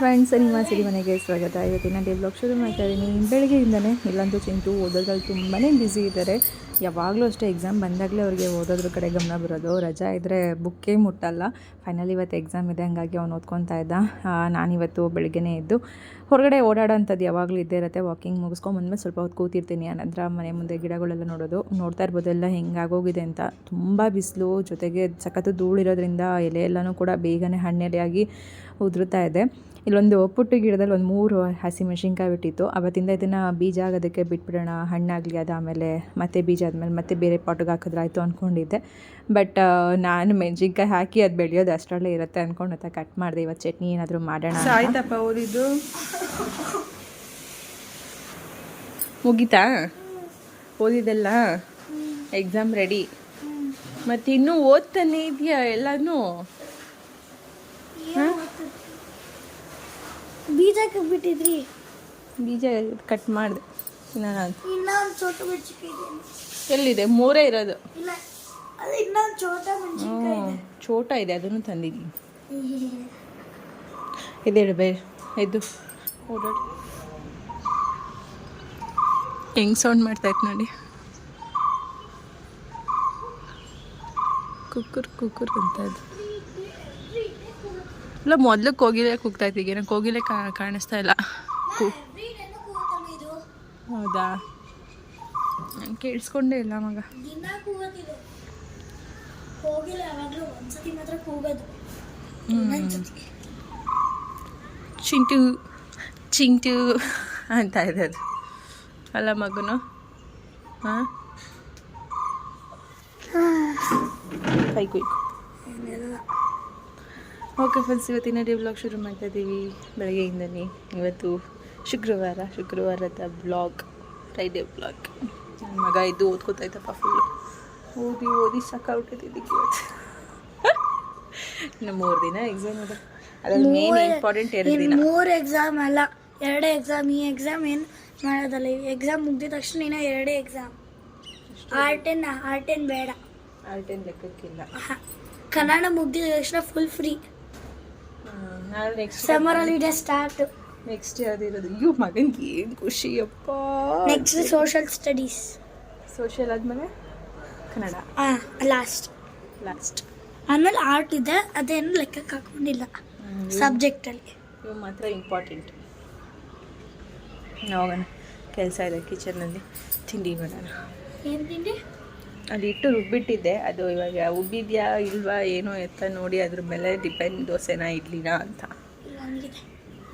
Friends ನಿಮ್ಮ ಸಿರಿ ಮನೆಗೆ ಸ್ವಾಗತ. ಇವತ್ತಿನ ಡೇ ಬ್ಲಾಗ್ ಶುರು ಮಾಡ್ತಾ ಇದ್ದೀನಿ. ಬೆಳಗ್ಗೆಯಿಂದನೇ ಇಲ್ಲಂತೂ ಚಿಂಟು ಓದೋದ್ರಲ್ಲಿ ತುಂಬಾ ಬ್ಯುಸಿ ಇದ್ದಾರೆ. ಯಾವಾಗಲೂ ಅಷ್ಟೇ ಎಕ್ಸಾಮ್ ಬಂದಾಗಲೇ ಅವ್ರಿಗೆ ಓದೋದ್ರ ಕಡೆ ಗಮನ ಬರೋದು. ರಜಾ ಇದ್ದರೆ ಬುಕ್ಕೇ ಮುಟ್ಟಲ್ಲ. ಫೈನಲ್ ಇವತ್ತು ಎಕ್ಸಾಮ್ ಇದೆ, ಹಂಗಾಗಿ ಅವ್ನು ಓದ್ಕೊತಾ ಇದ್ದ. ನಾನಿವತ್ತು ಬೆಳಗ್ಗೆನೇ ಇದ್ದು ಹೊರಗಡೆ ಓಡಾಡೋಂಥದ್ದು ಯಾವಾಗಲೂ ಇದ್ದೇ ಇರುತ್ತೆ. ವಾಕಿಂಗ್ ಮುಗಿಸ್ಕೊಂಬಂದ್ಮೇಲೆ ಸ್ವಲ್ಪ ಹೊತ್ತು ಕೂತಿರ್ತೀನಿ. ಆನಂತರ ಮನೆ ಮುಂದೆ ಗಿಡಗಳೆಲ್ಲ ನೋಡೋದು. ನೋಡ್ತಾ ಇರ್ಬೋದೆಲ್ಲ ಹೆಂಗಾಗೋಗಿದೆ ಅಂತ. ತುಂಬ ಬಿಸಿಲು, ಜೊತೆಗೆ ಸಖತ್ತು ಧೂಳಿರೋದ್ರಿಂದ ಎಲೆ ಎಲ್ಲನೂ ಕೂಡ ಬೇಗನೆ ಹಣ್ಣೆಲೆಯಾಗಿ ಉದುರುತ್ತಾ ಇದೆ. ಇಲ್ಲೊಂದು ಒಪ್ಪುಟ್ಟು ಗಿಡದಲ್ಲಿ ಒಂದು ಮೂರು ಹಸಿಮೆಣಸಿನ್ಕಾಯಿ ಬಿಟ್ಟಿತ್ತು. ಅವತ್ತಿಂದ ಇದನ್ನು ಬೀಜ ಆಗೋದಕ್ಕೆ ಬಿಟ್ಬಿಡೋಣ, ಹಣ್ಣಾಗಲಿ ಅದು ಆಮೇಲೆ ಮತ್ತೆ ಬೀಜ ಆದಮೇಲೆ ಮತ್ತೆ ಬೇರೆ ಪಾಟಿಗೆ ಹಾಕಿದ್ರೆ ಆಯಿತು ಅಂದ್ಕೊಂಡಿದ್ದೆ ಬಟ್ ನಾನು ಮೆಣಸಿನ್ಕಾಯಿ ಹಾಕಿ ಅದು ಬೆಳೆಯೋದು ಅಷ್ಟರಲ್ಲೇ ಇರುತ್ತೆ ಅಂದ್ಕೊಂಡು ಅಂತ ಕಟ್ ಮಾಡಿದೆ. ಇವತ್ತು ಚಟ್ನಿ ಏನಾದರೂ ಮಾಡೋಣ. ಆಯ್ತಪ್ಪ ಓದಿದ್ದು? ಮುಗೀತಾ? ಓದಿದೆಲ್ಲ ಎಕ್ಸಾಮ್ ರೆಡಿ ಮತ್ತು ಇನ್ನೂ ಓದ್ತಾನೆ ಇದೆಯಾ ಎಲ್ಲನೂ? ಬೀಜಕ್ಕೆ ಬಿಟ್ಟಿದ್ರಿ ಬೀಜ ಕಟ್ ಮಾಡಿದೆ. ನಾನು ಇನ್ನೊಂದು ಚೋಟ ಮೆಣಸಿನ್ಕಾಯಿ ಎಲ್ಲಿದೆ? ಮೂರೇ ಇರೋದು. ಇಲ್ಲ ಅದು ಇನ್ನೊಂದು ಚೋಟ ಮೆಣಸಿನ್ಕಾಯಿ ಚೋಟ ಇದೆ ಅದನ್ನು ತಂದಿದ್ದೀನಿ. ಇದೇಳು ಬೇ ಇದು. ಓಡಾಡಿ. ಹೆಂಗೆ ಸೌಂಡ್ ಮಾಡ್ತಾಯಿತ್ತು ನೋಡಿ. ಕುಕ್ಕರ್ ಕುಕ್ಕರ್ ಅಂತ ಅದು. ಇಲ್ಲ ಮೊದಲು ಕೋಗಿಲೆ ಕೂಗ್ತಾಯ್ತು ಈಗ ಕೋಗಿಲೆ ಕಾ- ಕಾಣಿಸ್ತಾ ಇಲ್ಲ. ಕೂ ಹೌದಾ? ನಾನು ಕೇಳಿಸ್ಕೊಂಡೇ ಇಲ್ಲ ಮಗ. ಚಿಂಟು ಚಿಂಟು ಅಂತ ಇದೆ ಅದು ಅಲ್ಲ ಮಗನು? ಹಾಂ? ಕೈ ಕುಯ್ಕು. ಏನಿಲ್ಲ ಓಕೆ ಫ್ರೆಂಡ್ಸ್ ಇವತ್ತಿನ ಡೇ ಬ್ಲಾಗ್ ಶುರು ಮಾಡ್ತಾ ಇದ್ದೀವಿ ಬೆಳಗ್ಗೆಯಿಂದನೇ. ಇವತ್ತು ಶುಕ್ರವಾರ. ಶುಕ್ರವಾರದ ಬ್ಲಾಗ್ ಫ್ರೈಡೇ ಬ್ಲಾಗ್ ನನ್ನ ಮಗ ಇದ್ದು ಓದ್ಕೋತಾ ಇದ್ದಪ್ಪ ಫುಲ್ಲು ಓದಿ ಓದಿ ಸಾಕಾಗ್ಬಿಟ್ಟಿದ್ದಕ್ಕೆ ಇವತ್ತು. ಇನ್ನು ಮೂರು ದಿನ ಎಕ್ಸಾಮ್ ಇದೆ ಅದ್ರಲ್ಲಿ ಮೇನ್ ಇಂಪಾರ್ಟೆಂಟ್ ಎರಡು ದಿನ. ಮೂರು ಎಕ್ಸಾಮ್ ಅಲ್ಲ. ಎರಡೇ ಎಕ್ಸಾಮ್ ಈ ಎಕ್ಸಾಮ್ ಏನು ಮಾಡೋದಲ್ಲ? ಈ ಎಕ್ಸಾಮ್ ಮುಗಿದ ತಕ್ಷಣ ಇನ್ನೂ ಎರಡೇ ಎಕ್ಸಾಮ್ ಆರ್ ಟೆನ್ ಆರ್ ಟೆನ್ ಬೇಡ. ಆರ್ಟೇನು ಲೆಕ್ಕಕ್ಕಿಲ್ಲ. ಹ. ಕನ್ನಡ ಮುಗಿದ ತಕ್ಷಣ ಫುಲ್ ಫ್ರೀ ನಾನು next summer holiday start next ಯಾವ್ದಿರೋದು ಅಯ್ಯೋ ಮಗನಿಗೆ ಏನು ಖುಷಿ ಅಪ್ಪ ನೆಕ್ಸ್ಟ್ ಸೋಷಿಯಲ್ ಸ್ಟಡೀಸ್ ಸೋಷಿಯಲ್ ಆದಮೇಲೆ ಕನ್ನಡ. ಲಾಸ್ಟ್ ಲಾಸ್ಟ್ ಆಮೇಲೆ ಆರ್ಟ್ ಇದೆ ಅದೇನು ಲೆಕ್ಕಕ್ಕೆ ಹಾಕೊಂಡಿಲ್ಲ. ಸಬ್ಜೆಕ್ಟಲ್ಲಿ ಇವು ಮಾತ್ರ ಇಂಪಾರ್ಟೆಂಟ್ ಹೋಗೋಣ. ಕೆಲಸ ಇದೆ ಕಿಚನಲ್ಲಿ ತಿಂಡಿ ಮಾಡೋಣ. ಏನು ತಿಂಡಿ? ಅಲ್ಲಿ ಇಟ್ಟು ರುಬ್ಬಿಟ್ಟಿದ್ದೆ. ಅದು ಇವಾಗ ಉಬ್ಬಿದ್ಯಾ ಇಲ್ವಾ ಏನೋ ಎತ್ತ ನೋಡಿ ಅದ್ರ ಮೇಲೆ ಡಿಪೆಂಡ್ ದೋಸೆನಾ ಇಡ್ಲಿನಾ ಅಂತ.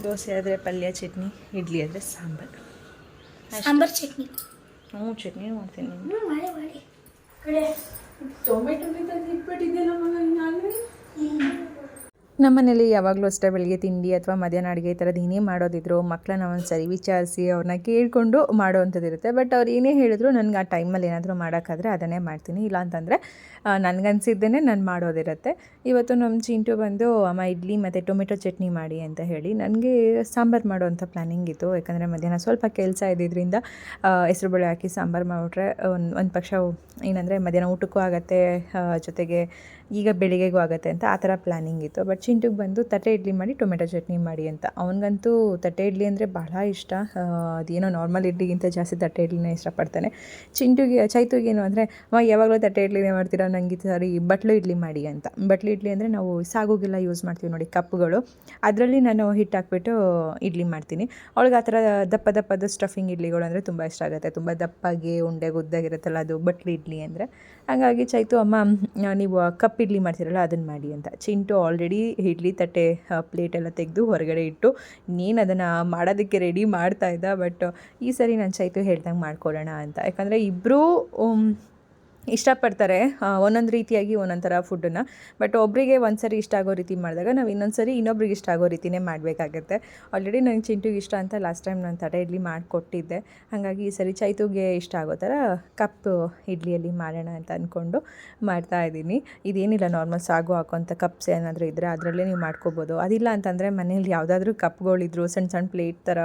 ದೋಸೆ ಆದರೆ ಪಲ್ಯ ಚಟ್ನಿ ಇಡ್ಲಿ ಆದರೆ ಸಾಂಬಾರು. ಸಾಂಬಾರ್ ಚಟ್ನಿ. ಹ್ಞೂ ಚಟ್ನಿ ಮಾಡ್ತೀನಿ. ಟೊಮೆಟೊ ನಮ್ಮನೇಲಿ ಯಾವಾಗಲೂ ಅಷ್ಟೇ ಬೆಳಿಗ್ಗೆ ತಿಂಡಿ ಅಥವಾ ಮಧ್ಯಾಹ್ನ ಅಡುಗೆ ಈ ಥರದ್ದು ಏನೇ ಮಾಡೋದಿದ್ರು. ಮಕ್ಕಳನ್ನ ಒಂದು ಸರಿ ವಿಚಾರಿಸಿ ಅವ್ರನ್ನ ಕೇಳಿಕೊಂಡು ಇರುತ್ತೆ ಬಟ್ ಅವ್ರು ಏನೇ ಹೇಳಿದ್ರು ನನಗೆ ಆ ಟೈಮಲ್ಲಿ ಏನಾದರೂ ಮಾಡೋಕ್ಕಾದ್ರೆ ಅದನ್ನೇ ಮಾಡ್ತೀನಿ. ಇಲ್ಲ ಅಂತಂದರೆ ನನಗನ್ಸಿದ್ದೇನೆ ನಾನು ಮಾಡೋದಿರುತ್ತೆ. ಇವತ್ತು ನಮ್ಮ ಚಿಂಟು ಬಂದು, ಅಮ್ಮ, ಇಡ್ಲಿ ಮತ್ತು ಟೊಮೆಟೊ ಚಟ್ನಿ ಮಾಡಿ ಅಂತ ಹೇಳಿ ನನಗೆ ಸಾಂಬಾರು ಮಾಡುವಂಥ ಪ್ಲ್ಯಾನಿಂಗ್ ಇತ್ತು. ಯಾಕಂದರೆ ಮಧ್ಯಾಹ್ನ ಸ್ವಲ್ಪ ಕೆಲಸ ಇದ್ದಿದ್ದರಿಂದ ಹೆಸ್ರುಬೇಳೆ ಹಾಕಿ ಸಾಂಬಾರು ಮಾಡಿಬಿಟ್ರೆ ಒಂದು ಒಂದು ಪಕ್ಷ ಏನಂದರೆ ಮಧ್ಯಾಹ್ನ ಊಟಕ್ಕೂ ಆಗುತ್ತೆ ಜೊತೆಗೆ ಈಗ ಬೆಳಿಗ್ಗೆಗೂ ಆಗುತ್ತೆ ಅಂತ ಆ ಥರ ಪ್ಲ್ಯಾನಿಂಗ್ ಇತ್ತು. ಬಟ್ ಚಿಂಟುಗೆ ಬಂದು ತಟ್ಟೆ ಇಡ್ಲಿ ಮಾಡಿ, ಟೊಮೆಟೊ ಚಟ್ನಿ ಮಾಡಿ ಅಂತ. ಅವನಿಗಂತೂ ತಟ್ಟೆ ಇಡ್ಲಿ ಅಂದರೆ ಬಹಳ ಇಷ್ಟ. ಅದೇನೋ ನಾರ್ಮಲ್ ಇಡ್ಲಿಗಿಂತ ಜಾಸ್ತಿ ತಟ್ಟೆ ಇಡ್ಲಿನೇ ಇಷ್ಟಪಡ್ತಾನೆ. ಚಿಂಟುಗೆ ಚೈತುಗೇನು ಅಂದರೆ ಅವ ಯಾವಾಗಲೂ ತಟ್ಟೆ ಇಡ್ಲಿನೇ ಮಾಡ್ತೀರಾ? ನನಗೆ ಸರಿ ಬಟ್ಲು ಇಡ್ಲಿ ಮಾಡಿ ಅಂತ. ಬಟ್ಲು ಇಡ್ಲಿ ಅಂದರೆ ನಾವು ಸಾಗುಗೆಲ್ಲ ಯೂಸ್ ಮಾಡ್ತೀವಿ ನೋಡಿ ಕಪ್ಗಳು ಅದರಲ್ಲಿ ನಾನು ಹಿಟ್ಟು ಹಾಕ್ಬಿಟ್ಟು ಇಡ್ಲಿ ಮಾಡ್ತೀನಿ. ಅವಳಿಗೆ ಆ ಥರ ದಪ್ಪ ದಪ್ಪದ ಸ್ಟಫಿಂಗ್ ಇಡ್ಲಿಗಳು ಅಂದರೆ ತುಂಬ ಇಷ್ಟ ಆಗುತ್ತೆ. ತುಂಬ ದಪ್ಪಗೆ, ಉಂಡೆ ಗುದ್ದಾಗಿರುತ್ತಲ್ಲ ಅದು ಬಟ್ಲು ಇಡ್ಲಿ ಅಂದರೆ. ಹಾಗಾಗಿ ಚೈತು, ಅಮ್ಮ ನೀವು ಕಪ್ ಇಡ್ಲಿ ಮಾಡ್ತೀರಲ್ಲ ಅದನ್ನು ಮಾಡಿ ಅಂತ. ಚಿಂಟು ಆಲ್ರೆಡಿ ಇಡ್ಲಿ ತಟ್ಟೆ ಪ್ಲೇಟೆಲ್ಲ ತೆಗೆದು ಹೊರಗಡೆ ಇಟ್ಟು ನೀನು ಅದನ್ನು ಮಾಡೋದಕ್ಕೆ ರೆಡಿ ಮಾಡ್ತಾ ಇದ್ದ ಬಟ್ ಈ ಸರಿ ನಾನು ಚೈತು ಹೇಳ್ದಂಗೆ ಮಾಡ್ಕೊಡೋಣ ಅಂತ. ಯಾಕಂದರೆ ಇಬ್ಬರೂ ಇಷ್ಟಪಡ್ತಾರೆ ಒಂದೊಂದು ರೀತಿಯಾಗಿ ಒಂದೊಂದು ಥರ ಫುಡ್ಡನ್ನು ಬಟ್ ಒಬ್ಬರಿಗೆ ಒಂದು ಸರಿ ಇಷ್ಟ ಆಗೋ ರೀತಿ ಮಾಡಿದಾಗ ನಾವು ಇನ್ನೊಂದು ಸರಿ ಇನ್ನೊಬ್ರಿಗೆ ಇಷ್ಟ ಆಗೋ ರೀತಿನೇ ಮಾಡಬೇಕಾಗತ್ತೆ. ಆಲ್ರೆಡಿ ನನಗೆ ಚಿಂಟುಗೆ ಇಷ್ಟ ಅಂತ ಲಾಸ್ಟ್ ಟೈಮ್ ನಾನು ತಡೆ ಇಡ್ಲಿ ಮಾಡಿಕೊಟ್ಟಿದ್ದೆ. ಹಾಗಾಗಿ ಈ ಸರಿ ಚೈತುಗೆ ಇಷ್ಟ ಆಗೋ ಥರ ಕಪ್ ಇಡ್ಲಿಯಲ್ಲಿ ಮಾಡೋಣ ಅಂತ ಅಂದ್ಕೊಂಡು ಮಾಡ್ತಾ ಇದ್ದೀನಿ. ಇದೇನಿಲ್ಲ ನಾರ್ಮಲ್ ಸಾಗು ಹಾಕೋಂಥ ಕಪ್ಸ್ ಏನಾದರೂ ಇದ್ದರೆ ಅದರಲ್ಲೇ ನೀವು ಮಾಡ್ಕೋಬೋದು. ಅದಿಲ್ಲ ಅಂತಂದರೆ ಮನೇಲಿ ಯಾವುದಾದ್ರೂ ಕಪ್ಗಳಿದ್ರು ಸಣ್ಣ ಸಣ್ಣ ಪ್ಲೇಟ್ ಥರ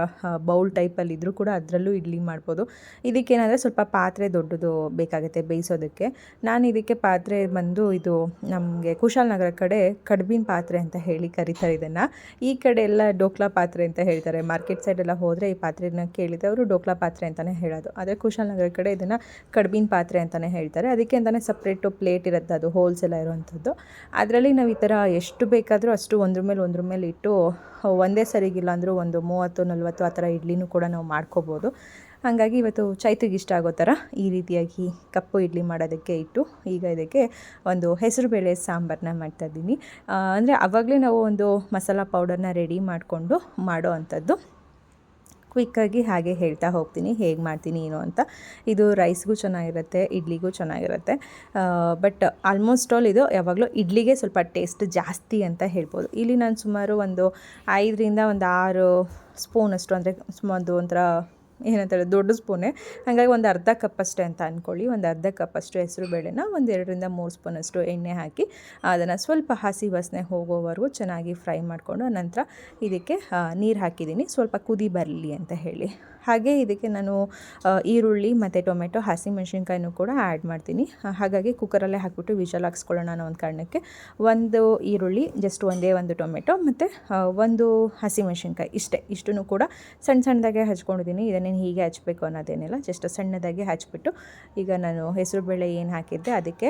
ಬೌಲ್ ಟೈಪಲ್ಲಿ ಇದ್ದರೂ ಕೂಡ ಅದರಲ್ಲೂ ಇಡ್ಲಿ ಮಾಡ್ಬೋದು. ಇದಕ್ಕೇನಾದರೆ ಸ್ವಲ್ಪ ಪಾತ್ರೆ ದೊಡ್ಡದು ಬೇಕಾಗುತ್ತೆ, ಬೇಯಿಸೋದಕ್ಕೆ. ಮಾಡೋದಕ್ಕೆ ನಾನು ಇದಕ್ಕೆ ಪಾತ್ರೆ ಬಂದು ಇದು ನಮಗೆ ಕುಶಾಲನಗರ ಕಡೆ ಕಡ್ಬಿನ ಪಾತ್ರೆ ಅಂತ ಹೇಳಿ ಕರೀತಾರೆ ಇದನ್ನು. ಈ ಕಡೆ ಎಲ್ಲ ಡೋಕ್ಲಾ ಪಾತ್ರೆ ಅಂತ ಹೇಳ್ತಾರೆ. ಮಾರ್ಕೆಟ್ ಸೈಡೆಲ್ಲ ಹೋದರೆ ಈ ಪಾತ್ರೆನ ಕೇಳಿದ್ರೆ ಅವರು ಡೋಕ್ಲಾ ಪಾತ್ರೆ ಅಂತಲೇ ಹೇಳೋದು. ಆದರೆ ಕುಶಾಲನಗರ ಕಡೆ ಇದನ್ನು ಕಡ್ಬಿನ ಪಾತ್ರೆ ಅಂತಲೇ ಹೇಳ್ತಾರೆ. ಅದಕ್ಕೆ ಅಂತಲೇ ಸಪ್ರೇಟು ಪ್ಲೇಟ್ ಇರುತ್ತೆ ಅದು ಹೋಲ್ಸ್ ಎಲ್ಲ ಇರುವಂಥದ್ದು. ಅದರಲ್ಲಿ ನಾವು ಈ ಥರ ಎಷ್ಟು ಬೇಕಾದರೂ ಅಷ್ಟು ಒಂದ್ರ ಮೇಲೆ ಒಂದ್ರ ಮೇಲೆ ಇಟ್ಟು, ಒಂದೇ ಸರಿಗಿಲ್ಲ ಅಂದರೂ ಒಂದು ಮೂವತ್ತು, ನಲ್ವತ್ತು ಆ ಥರ ಇಡ್ಲಿನೂ ಕೂಡ ನಾವು ಮಾಡ್ಕೋಬೋದು. ಹಾಗಾಗಿ ಇವತ್ತು ಚೈತ್ರಿಗೆ ಇಷ್ಟ ಆಗೋ ಥರ ಈ ರೀತಿಯಾಗಿ ಕಪ್ಪು ಇಡ್ಲಿ ಮಾಡೋದಕ್ಕೆ ಇಟ್ಟು ಈಗ ಇದಕ್ಕೆ ಒಂದು ಹೆಸರುಬೇಳೆ ಸಾಂಬಾರನ್ನ ಮಾಡ್ತಾಯಿದ್ದೀನಿ ಅಂದರೆ ಆವಾಗಲೇ ನಾವು ಒಂದು ಮಸಾಲ ಪೌಡರ್ನ ರೆಡಿ ಮಾಡಿಕೊಂಡು ಮಾಡೋ ಅಂಥದ್ದು. ಕ್ವಿಕ್ಕಾಗಿ ಹಾಗೆ ಹೇಳ್ತಾ ಹೋಗ್ತೀನಿ, ಹೇಗೆ ಮಾಡ್ತೀನಿ, ಏನು ಅಂತ. ಇದು ರೈಸ್ಗೂ ಚೆನ್ನಾಗಿರುತ್ತೆ, ಇಡ್ಲಿಗೂ ಚೆನ್ನಾಗಿರುತ್ತೆ. ಬಟ್ ಆಲ್ಮೋಸ್ಟ್ ಆಲ್ ಇದು ಯಾವಾಗಲೂ ಇಡ್ಲಿಗೆ ಸ್ವಲ್ಪ ಟೇಸ್ಟ್ ಜಾಸ್ತಿ ಅಂತ ಹೇಳ್ಬೋದು. ಇಲ್ಲಿ ನಾನು ಸುಮಾರು ಒಂದು ಐದರಿಂದ ಒಂದು ಆರು ಸ್ಪೂನಷ್ಟು ಅಂದರೆ ಸುಮಾರು ಒಂಥರ ಏನಂತಾರೆ, ದೊಡ್ಡ ಸ್ಪೂನೆ. ಹಾಗಾಗಿ ಒಂದು ಅರ್ಧ ಕಪ್ ಅಷ್ಟೇ ಅಂತ ಅಂದ್ಕೊಳ್ಳಿ ಒಂದು ಅರ್ಧ ಕಪ್ ಅಷ್ಟು ಹೆಸರು ಬೇಳೆನ, ಒಂದು ಎರಡರಿಂದ ಮೂರು ಸ್ಪೂನಷ್ಟು ಎಣ್ಣೆ ಹಾಕಿ, ಅದನ್ನು ಸ್ವಲ್ಪ ಹಸಿ ವಾಸನೆ ಹೋಗೋವರೆಗೂ ಚೆನ್ನಾಗಿ ಫ್ರೈ ಮಾಡಿಕೊಂಡು ನಂತರ ಇದಕ್ಕೆ ನೀರು ಹಾಕಿದ್ದೀನಿ. ಸ್ವಲ್ಪ ಕುದಿ ಬರಲಿ ಅಂತ ಹೇಳಿ. ಹಾಗೆ ಇದಕ್ಕೆ ನಾನು ಈರುಳ್ಳಿ ಮತ್ತು ಟೊಮೆಟೊ ಹಸಿಮೆಣ್ಸಿನ್ಕಾಯಿನೂ ಕೂಡ ಆ್ಯಡ್ ಮಾಡ್ತೀನಿ. ಹಾಗಾಗಿ ಕುಕ್ಕರಲ್ಲೇ ಹಾಕಿಬಿಟ್ಟು ವಿಷಲ್ ಹಾಕ್ಸ್ಕೊಳ್ಳೋಣ ಅನ್ನೋ ಒಂದು ಕಾರಣಕ್ಕೆ. ಒಂದು ಈರುಳ್ಳಿ ಜಸ್ಟ್ ಒಂದೇ ಒಂದು ಟೊಮೆಟೊ ಮತ್ತು ಒಂದು ಹಸಿಮೆಣ್ಸಿನ್ಕಾಯಿ ಇಷ್ಟೇ. ಇಷ್ಟನ್ನು ಕೂಡ ಸಣ್ಣ ಸಣ್ಣದಾಗೆ ಹಚ್ಕೊಂಡಿದ್ದೀನಿ. ಇದನ್ನೇನು ಹೀಗೆ ಹಚ್ಚಬೇಕು ಅನ್ನೋದೇನಿಲ್ಲ ಜಸ್ಟ್ ಸಣ್ಣದಾಗಿ ಹಚ್ಬಿಟ್ಟು ಈಗ ನಾನು ಹೆಸರುಬೇಳೆ ಏನು ಹಾಕಿದ್ದೆ ಅದಕ್ಕೆ